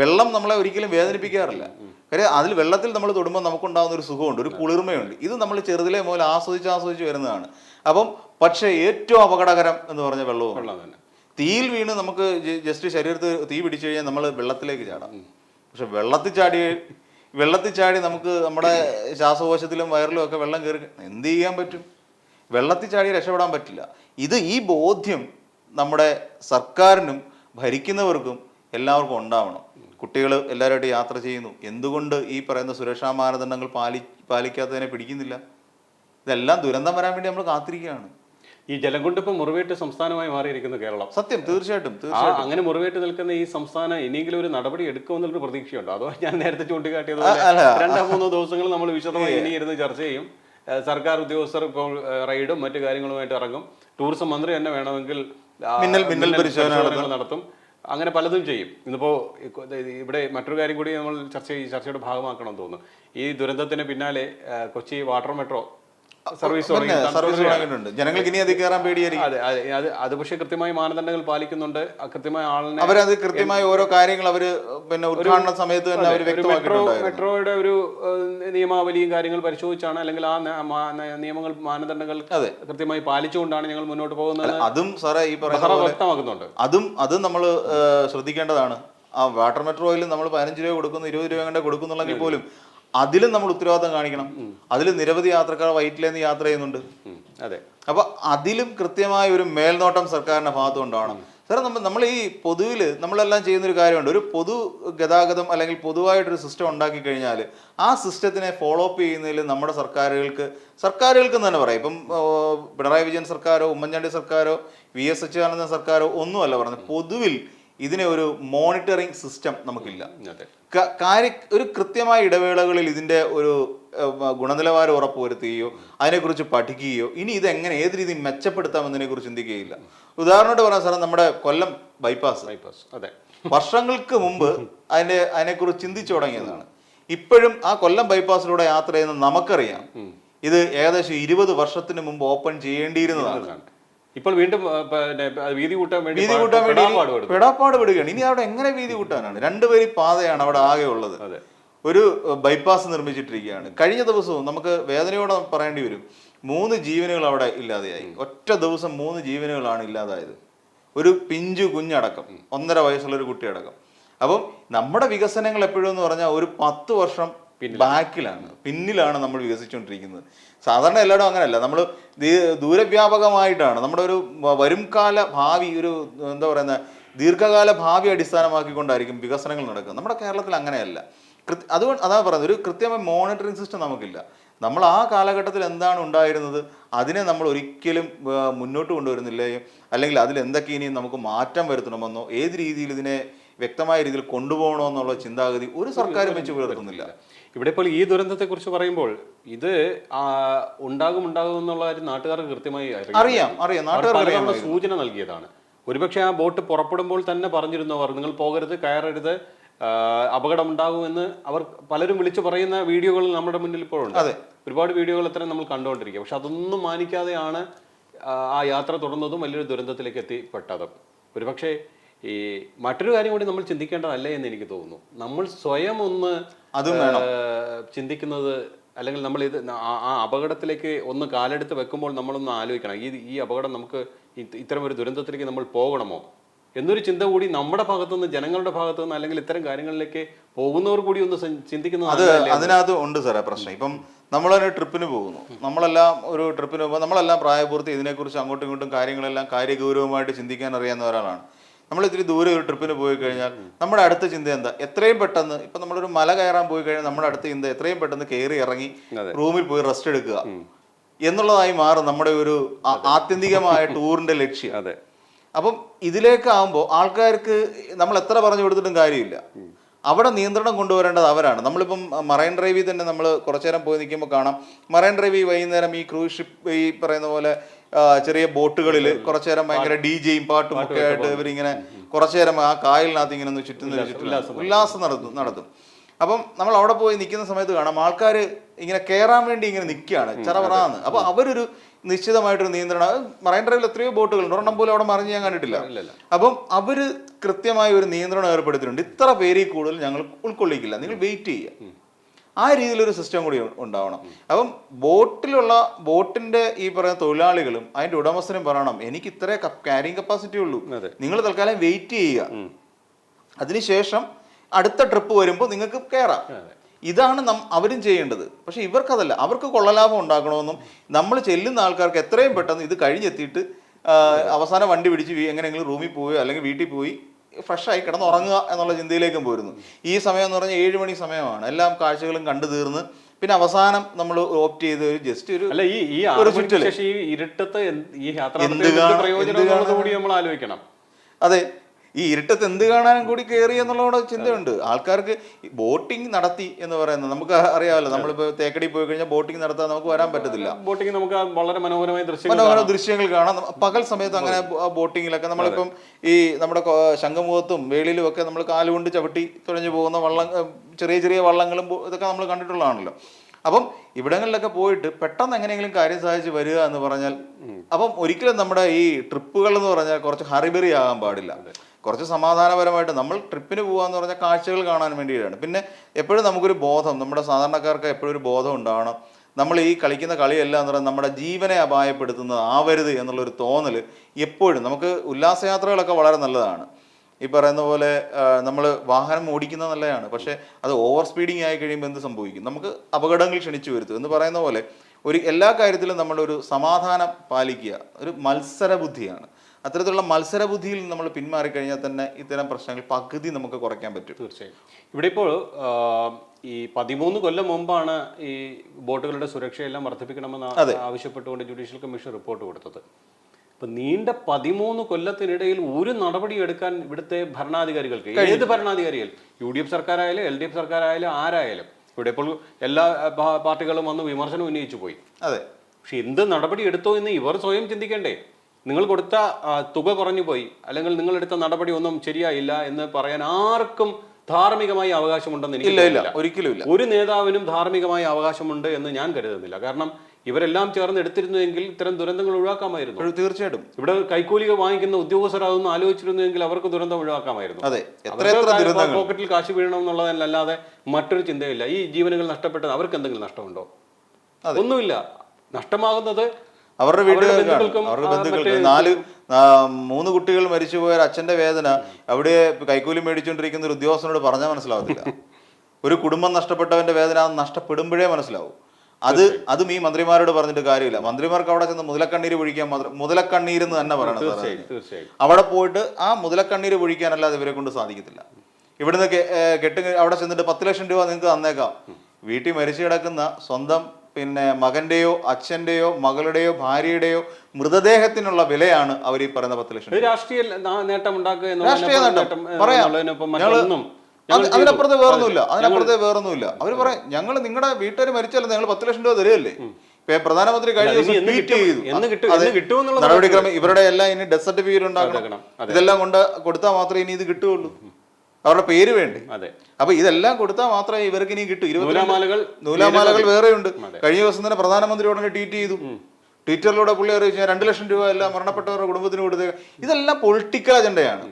വെള്ളം നമ്മളെ ഒരിക്കലും വേദനിപ്പിക്കാറില്ല. കാര്യം അതിൽ വെള്ളത്തിൽ നമ്മൾ തൊടുമ്പോൾ നമുക്കുണ്ടാകുന്ന ഒരു സുഖമുണ്ട് ഒരു കുളിർമയുണ്ട്. ഇത് നമ്മൾ ചെറുതിലെ മുതൽ ആസ്വദിച്ച് ആസ്വദിച്ച് വരുന്നതാണ്. അപ്പം പക്ഷേ ഏറ്റവും അപകടകരം എന്ന് പറഞ്ഞ വെള്ളവും വെള്ളം തന്നെ. തീയിൽ വീണ് നമുക്ക് ജസ്റ്റ് ശരീരത്ത് തീ പിടിച്ചു കഴിഞ്ഞാൽ നമ്മൾ വെള്ളത്തിലേക്ക് ചാടാം. പക്ഷെ വെള്ളത്തിൽ ചാടി വെള്ളത്തിൽ ചാടി നമുക്ക് നമ്മുടെ ശ്വാസകോശത്തിലും വയറിലും ഒക്കെ വെള്ളം കയറി എന്ത് ചെയ്യാൻ പറ്റും? വെള്ളത്തിൽ ചാടി രക്ഷപ്പെടാൻ പറ്റില്ല. ഇത് ഈ ബോധ്യം നമ്മുടെ സർക്കാരിനും ഭരിക്കുന്നവർക്കും എല്ലാവർക്കും ഉണ്ടാവണം. കുട്ടികൾ എല്ലാവരുമായിട്ട് യാത്ര ചെയ്യുന്നു. എന്തുകൊണ്ട് ഈ പറയുന്ന സുരക്ഷാ മാനദണ്ഡങ്ങൾ പാലി പാലിക്കാത്തതിനെ പിടിക്കുന്നില്ല? ഇതെല്ലാം ദുരന്തം വരാൻ വേണ്ടി നമ്മൾ കാത്തിരിക്കുകയാണ്. ഈ ജലം കൊണ്ട് ഇപ്പം മുറിവേറ്റ് സംസ്ഥാനമായി മാറിയിരിക്കുന്നു കേരളം. സത്യം തീർച്ചയായിട്ടും തീർച്ചയായിട്ടും. അങ്ങനെ മുറിവേറ്റ് നിൽക്കുന്ന ഈ സംസ്ഥാനം ഇനിയെങ്കിലും ഒരു നടപടി എടുക്കുമെന്നുള്ളൊരു പ്രതീക്ഷയുണ്ടോ. അതോ ഞാൻ നേരത്തെ ചൂണ്ടിക്കാട്ടിയത് രണ്ടോ മൂന്നോ ദിവസങ്ങൾ നമ്മൾ വിശദമായി ഇനി ഇരുന്ന് ചർച്ച ചെയ്യും. സർക്കാർ ഉദ്യോഗസ്ഥർ ഇപ്പോൾ റൈഡും മറ്റു കാര്യങ്ങളുമായിട്ട് ഇറങ്ങും. ടൂറിസം മന്ത്രി തന്നെ വേണമെങ്കിൽ മിന്നൽ- മിന്നൽ പരിശോധന നടത്തും. അങ്ങനെ പലതും ചെയ്യും. ഇന്നിപ്പോ ഈ കൊ- ഇത് ഇവിടെ മറ്റൊരു കാര്യം കൂടി നമ്മൾ ചർച്ച ചർച്ചയുടെ ഭാഗമാക്കണം തോന്നുന്നു. ഈ ദുരന്തത്തിന് പിന്നാലെ Kochi water metro service service തുടങ്ങിയിട്ടുണ്ട്. ജനങ്ങൾക്ക് ഇനി അത് കയറാൻ പേടിയായിരിക്കും. അതെ അതെ അത് അത് പക്ഷേ കൃത്യമായി മാനദണ്ഡങ്ങൾ പാലിക്കുന്നുണ്ട്. കൃത്യമായ ആളിനെ അവരത് കൃത്യമായി ഓരോ കാര്യങ്ങൾ അവർ പിന്നെ ഉദ്ഘാടന സമയത്ത് തന്നെ അവർ മെട്രോ മെട്രോയുടെ ഒരു നിയമാവലിയും കാര്യങ്ങൾ പരിശോധിച്ചാണ് അല്ലെങ്കിൽ ആ നിയമങ്ങൾ മാനദണ്ഡങ്ങൾ അതെ. കൃത്യമായി പാലിച്ചുകൊണ്ടാണ് ഞങ്ങൾ മുന്നോട്ട് പോകുന്നത്. അതും സാറേ ഈ പറയുന്ന വ്യക്തമാക്കുന്നുണ്ട്. അതും അതും നമ്മൾ ശ്രദ്ധിക്കേണ്ടതാണ്. ആ വാട്ടർ മെട്രോയിൽ നമ്മൾ പതിനഞ്ച് രൂപ കൊടുക്കുന്നു ഇരുപത് രൂപ കണ്ടേ കൊടുക്കുന്നുണ്ടെങ്കിൽ പോലും അതിലും നമ്മൾ ഉത്തരവാദിത്തം കാണിക്കണം. അതിൽ നിരവധി യാത്രക്കാർ വൈറ്റിലേന്ന് യാത്ര ചെയ്യുന്നുണ്ട്. അതെ. അപ്പൊ അതിലും കൃത്യമായ ഒരു മേൽനോട്ടം സർക്കാരിന്റെ ഭാഗത്തു കൊണ്ടാണ് സാറേ നമ്മൾ നമ്മൾ ഈ പൊതുവിൽ നമ്മളെല്ലാം ചെയ്യുന്ന ഒരു കാര്യമുണ്ട്. ഒരു പൊതു ഗതാഗതം അല്ലെങ്കിൽ പൊതുവായിട്ടൊരു സിസ്റ്റം ഉണ്ടാക്കി കഴിഞ്ഞാൽ ആ സിസ്റ്റത്തിനെ ഫോളോ അപ്പ് ചെയ്യുന്നതിൽ നമ്മുടെ സർക്കാരുകൾക്ക് സർക്കാരുകൾക്ക് തന്നെ പറയാം. ഇപ്പം പിണറായി വിജയൻ സർക്കാരോ ഉമ്മൻചാണ്ടി സർക്കാരോ വി എസ് അച്യുതാനന്ദൻ സർക്കാരോ ഒന്നുമല്ല പറഞ്ഞത്. പൊതുവിൽ ഇതിനെ ഒരു മോണിറ്ററിംഗ് സിസ്റ്റം നമുക്കില്ല. കാര്യ ഒരു കൃത്യമായ ഇടവേളകളിൽ ഇതിന്റെ ഒരു ഗുണനിലവാരം ഉറപ്പുവരുത്തുകയോ അതിനെക്കുറിച്ച് പഠിക്കുകയോ ഇനി ഇത് എങ്ങനെ ഏത് രീതിയിൽ മെച്ചപ്പെടുത്താമെന്നതിനെ കുറിച്ച് ചിന്തിക്കുകയില്ല. ഉദാഹരണമായിട്ട് പറയാൻ സാറേ നമ്മുടെ കൊല്ലം ബൈപ്പാസ്. ബൈപ്പാസ് അതെ. വർഷങ്ങൾക്ക് മുമ്പ് അതിന്റെ അതിനെക്കുറിച്ച് ചിന്തിച്ചു തുടങ്ങിയതാണ്. ഇപ്പോഴും ആ കൊല്ലം ബൈപ്പാസിലൂടെ യാത്ര ചെയ്യുന്ന നമുക്കറിയാം. ഇത് ഏകദേശം ഇരുപത് വർഷത്തിന് മുമ്പ് ഓപ്പൺ ചെയ്യേണ്ടിയിരുന്നതാണ്. ഇപ്പോൾ വീണ്ടും പിന്നെ വീതി കൂട്ടാൻ വേണ്ടി വീതി കൂട്ടാൻ വേണ്ടി പെടാപ്പാട്. വിടുകയാണ് ഇനി അവിടെ എങ്ങനെ വീതി കൂട്ടാനാണ്? രണ്ടുപേരും പാതയാണ് അവിടെ ആകെ ഉള്ളത്. ഒരു ബൈപ്പാസ് നിർമ്മിച്ചിട്ടിരിക്കുകയാണ്. കഴിഞ്ഞ ദിവസവും നമുക്ക് വേദനയോടെ പറയേണ്ടി വരും. മൂന്ന് ജീവനുകൾ അവിടെ ഇല്ലാതെയായി. ഒറ്റ ദിവസം മൂന്ന് ജീവനുകളാണ് ഇല്ലാതായത്. ഒരു പിഞ്ചു കുഞ്ഞടക്കം ഒന്നര വയസ്സുള്ള ഒരു കുട്ടിയടക്കം. അപ്പം നമ്മുടെ വികസനങ്ങൾ എപ്പോഴും എന്ന് പറഞ്ഞാൽ ഒരു പത്ത് വർഷം ബാക്കിലാണ്. പിന്നിലാണ് നമ്മൾ വികസിച്ചുകൊണ്ടിരിക്കുന്നത്. സാധാരണ എല്ലായിടും അങ്ങനെയല്ല. നമ്മൾ ദൂരവ്യാപകമായിട്ടാണ്. നമ്മുടെ ഒരു വരുംകാല വരും കാല ഭാവി ഒരു എന്താ പറയുന്ന ദീർഘകാല ഭാവി അടിസ്ഥാനമാക്കിക്കൊണ്ടായിരിക്കും വികസനങ്ങൾ നടക്കുന്നത്. നമ്മുടെ കേരളത്തിൽ അങ്ങനെയല്ല. കൃത്യ അതുകൊണ്ട് അതാണ് പറയുന്നത്. ഒരു കൃത്യമായ മോണിറ്ററിംഗ് സിസ്റ്റം നമുക്കില്ല. നമ്മൾ ആ കാലഘട്ടത്തിൽ എന്താണ് ഉണ്ടായിരുന്നത്? അതിനെ നമ്മൾ ഒരിക്കലും മുന്നോട്ട് കൊണ്ടുവരുന്നില്ലേ? അല്ലെങ്കിൽ അതിൽ എന്തൊക്കെ ഇനി നമുക്ക് മാറ്റം വരുത്തണമെന്നോ ഏത് രീതിയിൽ ഇതിനെ വ്യക്തമായ രീതിയിൽ കൊണ്ടുപോകണമെന്നുള്ള ചിന്താഗതി ഒരു സർക്കാരും വെച്ച് പുലർത്തുന്നില്ല. ഇവിടെ ഇപ്പോൾ ഈ ദുരന്തത്തെക്കുറിച്ച് പറയുമ്പോൾ ഇത് ഉണ്ടാകും ഉണ്ടാകും എന്നുള്ള കാര്യം നാട്ടുകാർക്ക് കൃത്യമായി അറിയാം. അറിയാം നാട്ടുകാർ നാട്ടുകാർക്ക് സൂചന നൽകിയതാണ്. ഒരുപക്ഷെ ആ ബോട്ട് പുറപ്പെടുമ്പോൾ തന്നെ പറഞ്ഞിരുന്നു അവർ നിങ്ങൾ പോകരുത് കയറരുത് അപകടം ഉണ്ടാകുമെന്ന് അവർ പലരും വിളിച്ചു പറയുന്ന വീഡിയോകൾ നമ്മുടെ മുന്നിൽ ഇപ്പോഴുണ്ട് അതെ. ഒരുപാട് വീഡിയോകൾ എത്ര നമ്മൾ കണ്ടുകൊണ്ടിരിക്കുക പക്ഷെ അതൊന്നും മാനിക്കാതെയാണ് ആ യാത്ര തുടർന്നതും വലിയൊരു ദുരന്തത്തിലേക്ക് എത്തിപ്പെട്ടതും. ഒരുപക്ഷെ ഈ മറ്റൊരു കാര്യം കൂടി നമ്മൾ ചിന്തിക്കേണ്ടതല്ലേ എന്ന് എനിക്ക് തോന്നുന്നു. നമ്മൾ സ്വയം ഒന്ന് അതും വേണം. ചിന്തിക്കുന്നത് അല്ലെങ്കിൽ നമ്മൾ ഇത് ആ- അപകടത്തിലേക്ക് ഒന്ന് കാലെടുത്ത് വെക്കുമ്പോൾ നമ്മളൊന്ന് ആലോചിക്കണം. ഈ ഈ അപകടം നമുക്ക് ഇത് ഇത്തരം ഒരു ദുരന്തത്തിലേക്ക് നമ്മൾ പോകണമോ? എന്നൊരു ചിന്ത കൂടി നമ്മുടെ ഭാഗത്തുനിന്ന് ജനങ്ങളുടെ ഭാഗത്തുനിന്ന് അല്ലെങ്കിൽ ഇത്തരം കാര്യങ്ങളിലേക്ക് പോകുന്നവർ കൂടി ഒന്ന് ചിന്തിക്കുന്നത് അത്? അതിനകത്ത് ഉണ്ട് സാറേ പ്രശ്നം. ഇപ്പം നമ്മളൊരു ട്രിപ്പിന് പോകുന്നു. നമ്മളെല്ലാം ഒരു ട്രിപ്പിന് പോകുമ്പോൾ നമ്മളെല്ലാം പ്രായപൂർത്തി ഇതിനെക്കുറിച്ച് അങ്ങോട്ടും ഇങ്ങോട്ടും കാര്യങ്ങളെല്ലാം കാര്യഗൗരവമായിട്ട് ചിന്തിക്കാൻ അറിയാവുന്ന ഒരാളാണ്. നമ്മൾ ഇത്തിരി ദൂരെ ഒരു ട്രിപ്പിന് പോയി കഴിഞ്ഞാൽ നമ്മുടെ അടുത്ത ചിന്ത എന്താ? എത്രയും പെട്ടെന്ന് ഇപ്പൊ നമ്മളൊരു മല കയറാൻ പോയി കഴിഞ്ഞാൽ നമ്മുടെ അടുത്ത ചിന്ത എത്രയും പെട്ടെന്ന് കയറി ഇറങ്ങി റൂമിൽ പോയി റെസ്റ്റ് എടുക്കുക. എന്നുള്ളതായി മാറും നമ്മുടെ ഒരു ആത്യന്തികമായ ടൂറിന്റെ ലക്ഷ്യം. അതെ. അപ്പം ഇതിലേക്കാവുമ്പോൾ ആൾക്കാർക്ക് നമ്മൾ എത്ര പറഞ്ഞു കൊടുത്തിട്ടും കാര്യമില്ല. അവിടെ നിയന്ത്രണം കൊണ്ടുവരേണ്ടത് അവരാണ്. നമ്മളിപ്പം മറൈൻ ഡ്രൈവിൽ തന്നെ നമ്മൾ കുറച്ചു നേരം പോയി നിൽക്കുമ്പോൾ കാണാം. മറൈൻ ഡ്രൈവിൽ വൈകുന്നേരം ഈ ക്രൂസ് ഷിപ്പ് ഈ പറയുന്ന പോലെ ചെറിയ ബോട്ടുകളിൽ കുറച്ചു നേരം ഭയങ്കര ഡി ജെയും പാട്ടും ഒക്കെ ആയിട്ട് ഇവരിങ്ങനെ കുറച്ചു നേരം ആ കായലിനകത്ത് ഇങ്ങനെ ഒന്ന് ചുറ്റുന്ന ചുറ്റും ഉല്ലാസം നടത്തും. നടത്തും അപ്പം നമ്മൾ അവിടെ പോയി നിൽക്കുന്ന സമയത്ത് കാണാം ആൾക്കാർ ഇങ്ങനെ കയറാൻ വേണ്ടി ഇങ്ങനെ നിൽക്കുകയാണ് ചറവറാന്ന്. അപ്പൊ അവരൊരു നിശ്ചിതമായിട്ടൊരു നിയന്ത്രണം. മറൈൻ ഡ്രൈവിൽ എത്രയോ ബോട്ടുകളുണ്ട് ഒരെണ്ണം പോലും അവിടെ മറിഞ്ഞ് ഞാൻ കണ്ടിട്ടില്ല. അപ്പം അവർ കൃത്യമായ ഒരു നിയന്ത്രണം ഏർപ്പെടുത്തിയിട്ടുണ്ട്. ഇത്ര പേരിൽ കൂടുതൽ ഞങ്ങൾ ഉൾക്കൊള്ളിക്കില്ല. നിങ്ങൾ വെയിറ്റ് ചെയ്യുക. ആ രീതിയിലൊരു സിസ്റ്റം കൂടി ഉണ്ടാവണം. അപ്പം ബോട്ടിലുള്ള ബോട്ടിന്റെ ഈ പറയുന്ന തൊഴിലാളികളും അതിന്റെ ഉടമസ്ഥനും പറയണം എനിക്ക് ഇത്രേ ക്യാരിങ് കപ്പാസിറ്റി ഉള്ളൂ. നിങ്ങൾ തൽക്കാലം വെയിറ്റ് ചെയ്യുക. അതിനുശേഷം അടുത്ത ട്രിപ്പ് വരുമ്പോൾ നിങ്ങൾക്ക് കയറാം ഇതാണ് നം അവരും ചെയ്യേണ്ടത്. പക്ഷെ ഇവർക്കതല്ല. അവർക്ക് കൊള്ളലാഭം ഉണ്ടാക്കണമെന്നും നമ്മൾ ചെല്ലുന്ന ആൾക്കാർക്ക് എത്രയും പെട്ടെന്ന് ഇത് കഴിഞ്ഞെത്തിയിട്ട് അവസാന വണ്ടി പിടിച്ച് എങ്ങനെയെങ്കിലും റൂമിൽ പോയി അല്ലെങ്കിൽ വീട്ടിൽ പോയി ഫ്രഷ് ആയി കിടന്ന് ഉറങ്ങുക എന്നുള്ള ചിന്തയിലേക്കും പോരുന്നു. ഈ സമയം എന്ന് പറഞ്ഞാൽ ഏഴ് മണി സമയമാണ്. എല്ലാം കാഴ്ചകളും കണ്ടു തീർന്ന് പിന്നെ അവസാനം നമ്മൾ ഓപ്റ്റ് ചെയ്ത് ഒരു ജസ്റ്റ് ഒരു അല്ല ഈ ഈ ഒരു ഇരുട്ടത്ത് ഈ യാത്ര പ്രയോജനം? കൂടി നമ്മൾ ആലോചിക്കണം. അതെ. ഈ ഇരുട്ടത്ത് എന്ത് കാണാനും കൂടി കയറി എന്നുള്ളതോടെ ചിന്തയുണ്ട്. ആൾക്കാർക്ക് ബോട്ടിംഗ് നടത്തി എന്ന് പറയുന്നത് നമുക്ക് അറിയാമല്ലോ. നമ്മളിപ്പോ തേക്കടി പോയി കഴിഞ്ഞാൽ ബോട്ടിംഗ് നടത്താൻ നമുക്ക് വരാൻ പറ്റത്തില്ല. ബോട്ടിംഗ് നമുക്ക് വളരെ മനോഹരമായ ദൃശ്യങ്ങൾ മനോഹര ദൃശ്യങ്ങൾ കാണാം. പകൽ സമയത്ത് അങ്ങനെ ബോട്ടിങ്ങിലൊക്കെ നമ്മളിപ്പം ഈ നമ്മുടെ ശംഖമുഖത്തും ശംഖുമുഖത്തും വേളിയിലും ഒക്കെ നമ്മൾ കാലുകൊണ്ട് ചവിട്ടി തുഴഞ്ഞു പോകുന്ന വള്ളം ചെറിയ ചെറിയ വള്ളങ്ങളും ഇതൊക്കെ നമ്മൾ കണ്ടിട്ടുള്ളതാണല്ലോ. അപ്പം ഇവിടങ്ങളിലൊക്കെ പോയിട്ട് പെട്ടെന്ന് എങ്ങനെയെങ്കിലും കാര്യം സാധിച്ച് വരിക എന്ന് പറഞ്ഞാൽ അപ്പം ഒരിക്കലും നമ്മുടെ ഈ ട്രിപ്പുകൾ എന്ന് പറഞ്ഞാൽ കുറച്ച് ഹറിബറി ആകാൻ പാടില്ല. കുറച്ച് സമാധാനപരമായിട്ട് നമ്മൾ ട്രിപ്പിന് പോകാന്ന് പറഞ്ഞാൽ കാഴ്ചകൾ കാണാൻ വേണ്ടിയിട്ടാണ്. പിന്നെ എപ്പോഴും നമുക്കൊരു ബോധം നമ്മുടെ സാധാരണക്കാർക്ക് എപ്പോഴും ഒരു ബോധം ഉണ്ടാവണം. നമ്മൾ ഈ കളിക്കുന്ന കളിയല്ല എന്ന് പറഞ്ഞാൽ നമ്മുടെ ജീവനെ അപായപ്പെടുത്തുന്നത് ആവരുത് എന്നുള്ളൊരു തോന്നൽ എപ്പോഴും നമുക്ക് ഉല്ലാസയാത്രകളൊക്കെ വളരെ നല്ലതാണ്. ഈ പറയുന്ന പോലെ നമ്മൾ വാഹനം ഓടിക്കുന്നത് നല്ലതാണ്. പക്ഷേ അത് ഓവർ സ്പീഡിങ് ആയി കഴിയുമ്പോൾ എന്ത് സംഭവിക്കും? നമുക്ക് അപകടങ്ങൾ ക്ഷണിച്ചു വരുത്തും. എന്ന് പറയുന്ന പോലെ ഒരു എല്ലാ കാര്യത്തിലും നമ്മളൊരു സമാധാനം പാലിക്കുക ഒരു മത്സര ബുദ്ധിയാണ് അത്തരത്തിലുള്ള മത്സരബുദ്ധിയിൽ നമ്മൾ പിന്മാറിക്കഴിഞ്ഞാൽ തന്നെ ഇത്തരം പ്രശ്നങ്ങൾ പകുതി നമുക്ക് കുറയ്ക്കാൻ പറ്റും. തീർച്ചയായും. ഇവിടെ ഇപ്പോൾ ഈ പതിമൂന്ന് കൊല്ലം മുമ്പാണ് ഈ ബോട്ടുകളുടെ സുരക്ഷയെല്ലാം വർദ്ധിപ്പിക്കണമെന്ന്. ആവശ്യപ്പെട്ടുകൊണ്ട് ജുഡീഷ്യൽ കമ്മീഷൻ റിപ്പോർട്ട് കൊടുത്തത്. ഇപ്പൊ നീണ്ട പതിമൂന്ന് കൊല്ലത്തിനിടയിൽ ഒരു നടപടി എടുക്കാൻ ഇവിടുത്തെ ഭരണാധികാരികൾക്ക് ഏത് ഭരണാധികാരികൾ? യു ഡി എഫ് സർക്കാരായാലും എൽ ഡി എഫ് സർക്കാരായാലും ആരായാലും. ഇവിടെ ഇപ്പോൾ എല്ലാ പാർട്ടികളും വന്ന് വിമർശനം ഉന്നയിച്ചു പോയി. അതെ. പക്ഷെ എന്ത് നടപടി എടുത്തോ എന്ന് ഇവർ സ്വയം ചിന്തിക്കണ്ടേ? നിങ്ങൾ കൊടുത്ത തുക കുറഞ്ഞു പോയി. അല്ലെങ്കിൽ നിങ്ങൾ എടുത്ത നടപടി ഒന്നും ശരിയായില്ല എന്ന് പറയാൻ ആർക്കും ധാർമ്മികമായ അവകാശമുണ്ടെന്ന് എനിക്ക് ഇല്ല. ഒരിക്കലും ഇല്ല. ഒരു നേതാവിനും ധാർമ്മികമായ അവകാശമുണ്ട് എന്ന് ഞാൻ കരുതുന്നില്ല. കാരണം ഇവരെല്ലാം ചേർന്ന് എടുത്തിരുന്നുവെങ്കിൽ ഇത്തരം ദുരന്തങ്ങൾ ഒഴിവാക്കാമായിരുന്നു. തീർച്ചയായിട്ടും. ഇവിടെ കൈക്കൂലി വാങ്ങിക്കുന്ന ഉദ്യോഗസ്ഥർ അതൊന്നും ആലോചിച്ചിരുന്നുവെങ്കിൽ അവർക്ക് ദുരന്തം ഒഴിവാക്കാമായിരുന്നു. അതെ പോക്കറ്റിൽ കാശ് വീഴണം എന്നുള്ളതല്ലാതെ മറ്റൊരു ചിന്തയില്ല. ഈ ജീവനുകൾ നഷ്ടപ്പെട്ടത് അവർക്ക് എന്തെങ്കിലും നഷ്ടമുണ്ടോ. ഒന്നുമില്ല. നഷ്ടമാകുന്നത് അവരുടെ വീട്ടുകാർക്കാണ് അവരുടെ ബന്ധുക്കൾക്ക് നാല് മൂന്ന് കുട്ടികൾ മരിച്ചുപോയ പോയ അച്ഛന്റെ വേദന അവിടെ കൈക്കൂലി മേടിച്ചുകൊണ്ടിരിക്കുന്ന ഒരു ഉദ്യോഗസ്ഥനോട് പറഞ്ഞാൽ മനസ്സിലാവത്തില്ല. [LAUGHS] ഒരു കുടുംബം നഷ്ടപ്പെട്ടവന്റെ വേദന നഷ്ടപ്പെടുമ്പോഴേ മനസ്സിലാവും. അത് അതും ഈ മന്ത്രിമാരോട് പറഞ്ഞിട്ട് കാര്യമില്ല. മന്ത്രിമാർക്ക് അവിടെ ചെന്ന് മുതലക്കണ്ണീര് പൊഴിക്കാൻ മാത്രം മുതലക്കണ്ണീരെന്ന് തന്നെ പറയണം സാറേ തീർച്ചയായും തീർച്ചയായും. അവിടെ പോയിട്ട് ആ മുതലക്കണ്ണീര് പൊഴിക്കാനല്ലാതെ ഇവരെ കൊണ്ട് സാധിക്കത്തില്ല. ഇവിടുന്ന് കെട്ട് അവിടെ ചെന്നിട്ട് പത്ത് ലക്ഷം രൂപ നിങ്ങൾക്ക് തന്നേക്കാം. വീട്ടിൽ മരിച്ചു കിടക്കുന്ന സ്വന്തം പിന്നെ മകന്റെയോ അച്ഛന്റെയോ മകളുടെയോ ഭാര്യയുടെയോ മൃതദേഹത്തിനുള്ള വിലയാണ് അവർ ഈ പറയുന്ന പത്ത് ലക്ഷം രാഷ്ട്രീയ ന- നേട്ടം ഉണ്ടാക്കുക രാഷ്ട്രീയ നേട്ടം പറയാം. അതിനപ്പുറത്ത് വേറൊന്നുമില്ല. അതിനപ്പുറത്തെ വേറൊന്നുമില്ല. അവർ പറയാം ഞങ്ങൾ നിങ്ങളുടെ വീട്ടുകാർ മരിച്ചാലും ഞങ്ങൾ പത്ത് ലക്ഷം രൂപ തരുമല്ലേ ഇപ്പൊ പ്രധാനമന്ത്രി കഴിഞ്ഞ ദിവസം ട്വീറ്റ് ചെയ്തു. നടപടിക്രമം ഇവരുടെ എല്ലാം ഇനി ഡെത്ത് സർട്ടിഫിക്കറ്റ് ഉണ്ടാക്കണം. ഇതെല്ലാം കൊണ്ട് കൊടുത്താൽ മാത്രമേ ഇനി ഇത് കിട്ടുകയുള്ളൂ. അവരുടെ പേര് വേണ്ടേ? അതെ. അപ്പൊ ഇതെല്ലാം കൊടുത്താൽ മാത്രമേ ഇവർക്ക് ഇനി കിട്ടൂ. നൂലാമാലകൾ നൂലാമാലകൾ വേറെയുണ്ട്. കഴിഞ്ഞ ദിവസം തന്നെ പ്രധാനമന്ത്രി ഉടനെ ട്വീറ്റ് ചെയ്തു. ട്വിറ്ററിലൂടെ പുള്ളി അറിയിച്ചു രണ്ട് ലക്ഷം രൂപ എല്ലാം മരണപ്പെട്ടവരുടെ കുടുംബത്തിന് കൊടുത്തത് ഇതെല്ലാം പൊളിറ്റിക്കൽ അജണ്ടയാണ്.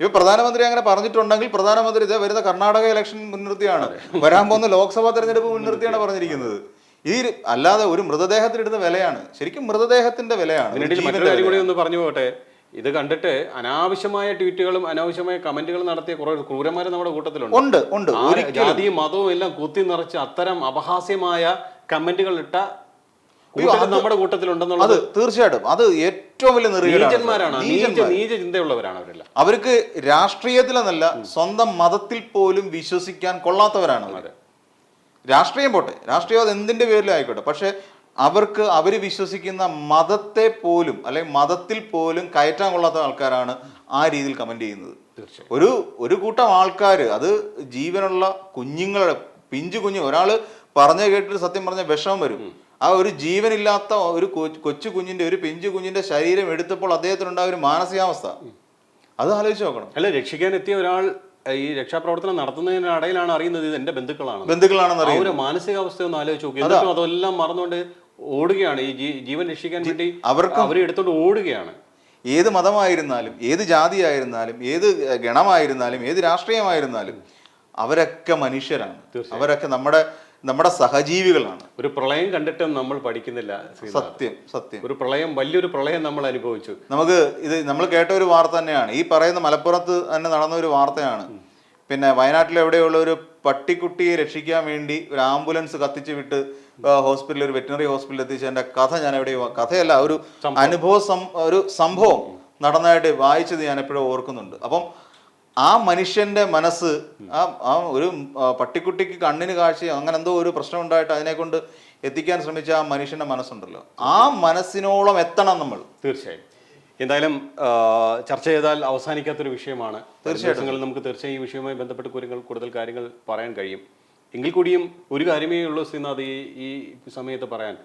ഇപ്പൊ പ്രധാനമന്ത്രി അങ്ങനെ പറഞ്ഞിട്ടുണ്ടെങ്കിൽ പ്രധാനമന്ത്രി ഇത് വരുന്ന കർണാടക ഇലക്ഷൻ മുൻനിർത്തിയാണ്. വരാൻ പോകുന്ന ലോക്സഭാ തെരഞ്ഞെടുപ്പ് മുൻനിർത്തിയാണ് പറഞ്ഞിരിക്കുന്നത്. ഈ അല്ലാതെ ഒരു മൃതദേഹത്തിനിടുന്ന വിലയാണ്. ശരിക്കും മൃതദേഹത്തിന്റെ വിലയാണ്. പറഞ്ഞു പോട്ടെ. ഇത് കണ്ടിട്ട് അനാവശ്യമായ ട്വീറ്റുകളും അനാവശ്യമായ കമന്റുകളും നടത്തിയ കുറെ ക്രൂരന്മാർ നമ്മുടെ കൂട്ടത്തിലുണ്ട്. ഉണ്ട് ഉണ്ട് ജാതിയും മതവും എല്ലാം കുത്തി നിറച്ച് അത്തരം അപഹാസ്യമായ കമന്റുകൾ ഇട്ട നമ്മുടെ അത് കൂട്ടത്തിലുണ്ടെന്നുള്ളത് തീർച്ചയായിട്ടും അത് ഏറ്റവും വലിയ നീചന്മാരാണ്. നീച ചിന്തയുള്ളവരാണ് അവരെല്ലാം. അവർക്ക് രാഷ്ട്രീയത്തിലെന്നല്ല സ്വന്തം മതത്തിൽ പോലും വിശ്വസിക്കാൻ കൊള്ളാത്തവരാണ്. രാഷ്ട്രീയം പോട്ടെ. രാഷ്ട്രീയം അത് എന്തിന്റെ പേരിലും ആയിക്കോട്ടെ. പക്ഷെ അവർക്ക് അവർ വിശ്വസിക്കുന്ന മതത്തെ പോലും അല്ലെങ്കിൽ മതത്തിൽ പോലും കയറ്റാൻ കൊള്ളാത്ത ആൾക്കാരാണ് ആ രീതിയിൽ കമന്റ് ചെയ്യുന്നത്. ഒരു ഒരു കൂട്ടം ആൾക്കാർ അത് ജീവനുള്ള കുഞ്ഞുങ്ങളുടെ പിഞ്ചു കുഞ്ഞു ഒരാൾ പറഞ്ഞു കേട്ടിട്ട് സത്യം പറഞ്ഞ വിഷമം വരും. ആ ഒരു ജീവനില്ലാത്ത ഒരു കൊച്ചു കുഞ്ഞിന്റെ ഒരു പിഞ്ചു കുഞ്ഞിന്റെ ശരീരം എടുത്തപ്പോൾ അദ്ദേഹത്തിനുണ്ടായ ഒരു മാനസികാവസ്ഥ. അത് ആലോചിച്ച് നോക്കണം. അല്ല രക്ഷിക്കാൻ എത്തിയ ഒരാൾ ഈ രക്ഷാപ്രവർത്തനം നടത്തുന്നതിനിടയിലാണ് അറിയുന്നത് ഇത് എന്റെ ബന്ധുക്കളാണ് ബന്ധുക്കളാണെന്ന് അറിയാം ഒരു മാനസികാവസ്ഥ ഒന്ന് ആലോചിച്ച് നോക്കി. അതെല്ലാം മറന്നുകൊണ്ട് ഓടുകയാണ്. ഈ ജീവൻ രക്ഷിക്കാൻ വേണ്ടി അവർക്ക് അവരെ എടുത്തോണ്ട് ഓടുകയാണ്. ഏത് മതമായിരുന്നാലും ഏത് ജാതിയായിരുന്നാലും ഏത് ഗണമായിരുന്നാലും ഏത് രാഷ്ട്രീയമായിരുന്നാലും അവരൊക്കെ മനുഷ്യരാണ്. അവരൊക്കെ നമ്മുടെ നമ്മുടെ സഹജീവികളാണ്. ഒരു പ്രളയം കണ്ടിട്ടും നമ്മൾ പഠിക്കുന്നില്ല സത്യം സത്യം. ഒരു പ്രളയം വലിയൊരു പ്രളയം നമ്മൾ അനുഭവിച്ചു. നമുക്ക് ഇത് നമ്മൾ കേട്ട ഒരു വാർത്ത തന്നെയാണ്. ഈ പറയുന്ന മലപ്പുറത്ത് തന്നെ നടന്ന ഒരു വാർത്തയാണ്. പിന്നെ വയനാട്ടിൽ എവിടെയുള്ള ഒരു പട്ടിക്കുട്ടിയെ രക്ഷിക്കാൻ വേണ്ടി ഒരു ആംബുലൻസ് കത്തിച്ചു വിട്ട് ഹോസ്പിറ്റലിൽ ഒരു വെറ്റിനറി ഹോസ്പിറ്റലിൽ എത്തിച്ചതിന്റെ കഥ ഞാൻ എവിടെയും കഥയല്ല ഒരു അനുഭവ സം- ഒരു സംഭവം നടന്നതായിട്ട് വായിച്ചത് ഞാൻ എപ്പോഴും ഓർക്കുന്നുണ്ട്. അപ്പം ആ മനുഷ്യന്റെ മനസ്സ് ആ ആ ഒരു പട്ടിക്കുട്ടിക്ക് കണ്ണിന് കാഴ്ച അങ്ങനെ എന്തോ ഒരു പ്രശ്നം ഉണ്ടായിട്ട് അതിനെ കൊണ്ട് എത്തിക്കാൻ ശ്രമിച്ച ആ മനുഷ്യന്റെ മനസ്സുണ്ടല്ലോ. ആ മനസ്സിനോളം എത്തണം നമ്മൾ. തീർച്ചയായും. എന്തായാലും ചർച്ച ചെയ്താൽ അവസാനിക്കാത്തൊരു വിഷയമാണ്. തീർച്ചയായിട്ടും. നമുക്ക് തീർച്ചയായും ഈ വിഷയവുമായി ബന്ധപ്പെട്ട് കൂടുതൽ കാര്യങ്ങൾ പറയാൻ കഴിയും. എങ്കിൽ കൂടിയും ഒരു കാര്യമേ ഉള്ളൂ ശ്രീനാഥ് ഈ ഈ സമയത്ത് പറയാൻ.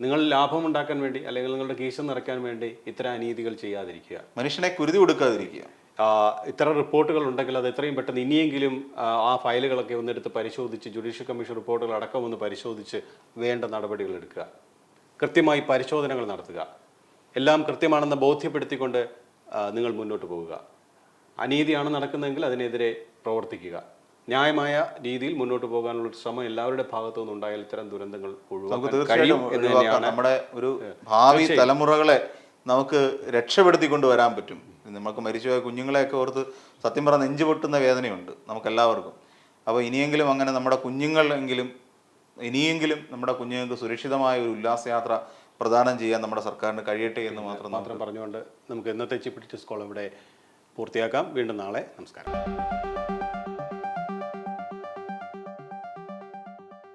നിങ്ങൾ ലാഭം ഉണ്ടാക്കാൻ വേണ്ടി അല്ലെങ്കിൽ നിങ്ങളുടെ കീശ നിറയ്ക്കാൻ വേണ്ടി ഇത്തരം അനീതികൾ ചെയ്യാതിരിക്കുക. മനുഷ്യനെ കുരുതി കൊടുക്കാതിരിക്കുക. ഇത്ര റിപ്പോർട്ടുകൾ ഉണ്ടെങ്കിൽ അത് എത്രയും പെട്ടെന്ന് ഇനിയെങ്കിലും ആ, ആ ഫയലുകളൊക്കെ ഒന്നെടുത്ത് പരിശോധിച്ച് ജുഡീഷ്യൽ കമ്മീഷൻ റിപ്പോർട്ടുകൾ അടക്കം ഒന്ന് പരിശോധിച്ച് വേണ്ട നടപടികൾ എടുക്കുക. കൃത്യമായി പരിശോധനകൾ നടത്തുക. എല്ലാം കൃത്യമാണെന്ന് ബോധ്യപ്പെടുത്തിക്കൊണ്ട് നിങ്ങൾ മുന്നോട്ട് പോവുക. അനീതിയാണ് നടക്കുന്നതെങ്കിൽ അതിനെതിരെ പ്രവർത്തിക്കുക. ന്യായമായ രീതിയിൽ മുന്നോട്ട് പോകാനുള്ള ഒരു ശ്രമം എല്ലാവരുടെ ഭാഗത്തു നിന്നുണ്ടായാൽ ഇത്തരം ദുരന്തങ്ങൾ ഒഴിവാക്കാൻ തീർച്ചയായിട്ടും കഴിയും എന്ന് ഒഴിവാക്കാം തന്നെയാണ് നമ്മുടെ ഒരു ഭാവി തലമുറകളെ നമുക്ക് രക്ഷപ്പെടുത്തി കൊണ്ടുവരാൻ പറ്റും. നമുക്ക് മരിച്ചുപോയ കുഞ്ഞുങ്ങളെയൊക്കെ ഓർത്ത് സത്യം പറഞ്ഞ നെഞ്ചു പൊട്ടുന്ന വേദനയുണ്ട് നമുക്ക് എല്ലാവർക്കും അപ്പോൾ ഇനിയെങ്കിലും അങ്ങനെ നമ്മുടെ കുഞ്ഞുങ്ങളെങ്കിലും ഇനിയെങ്കിലും നമ്മുടെ കുഞ്ഞുങ്ങൾക്ക് സുരക്ഷിതമായ ഒരു ഉല്ലാസയാത്ര പ്രദാനം ചെയ്യാൻ നമ്മുടെ സർക്കാരിന് കഴിയട്ടെ എന്ന് മാത്രം മാത്രം പറഞ്ഞുകൊണ്ട് നമുക്ക് ഇന്നത്തെ ചിപ്പിറ്റി സ്കോൾ ഇവിടെ പൂർത്തിയാക്കാം. വീണ്ടും നാളെ നമസ്കാരം.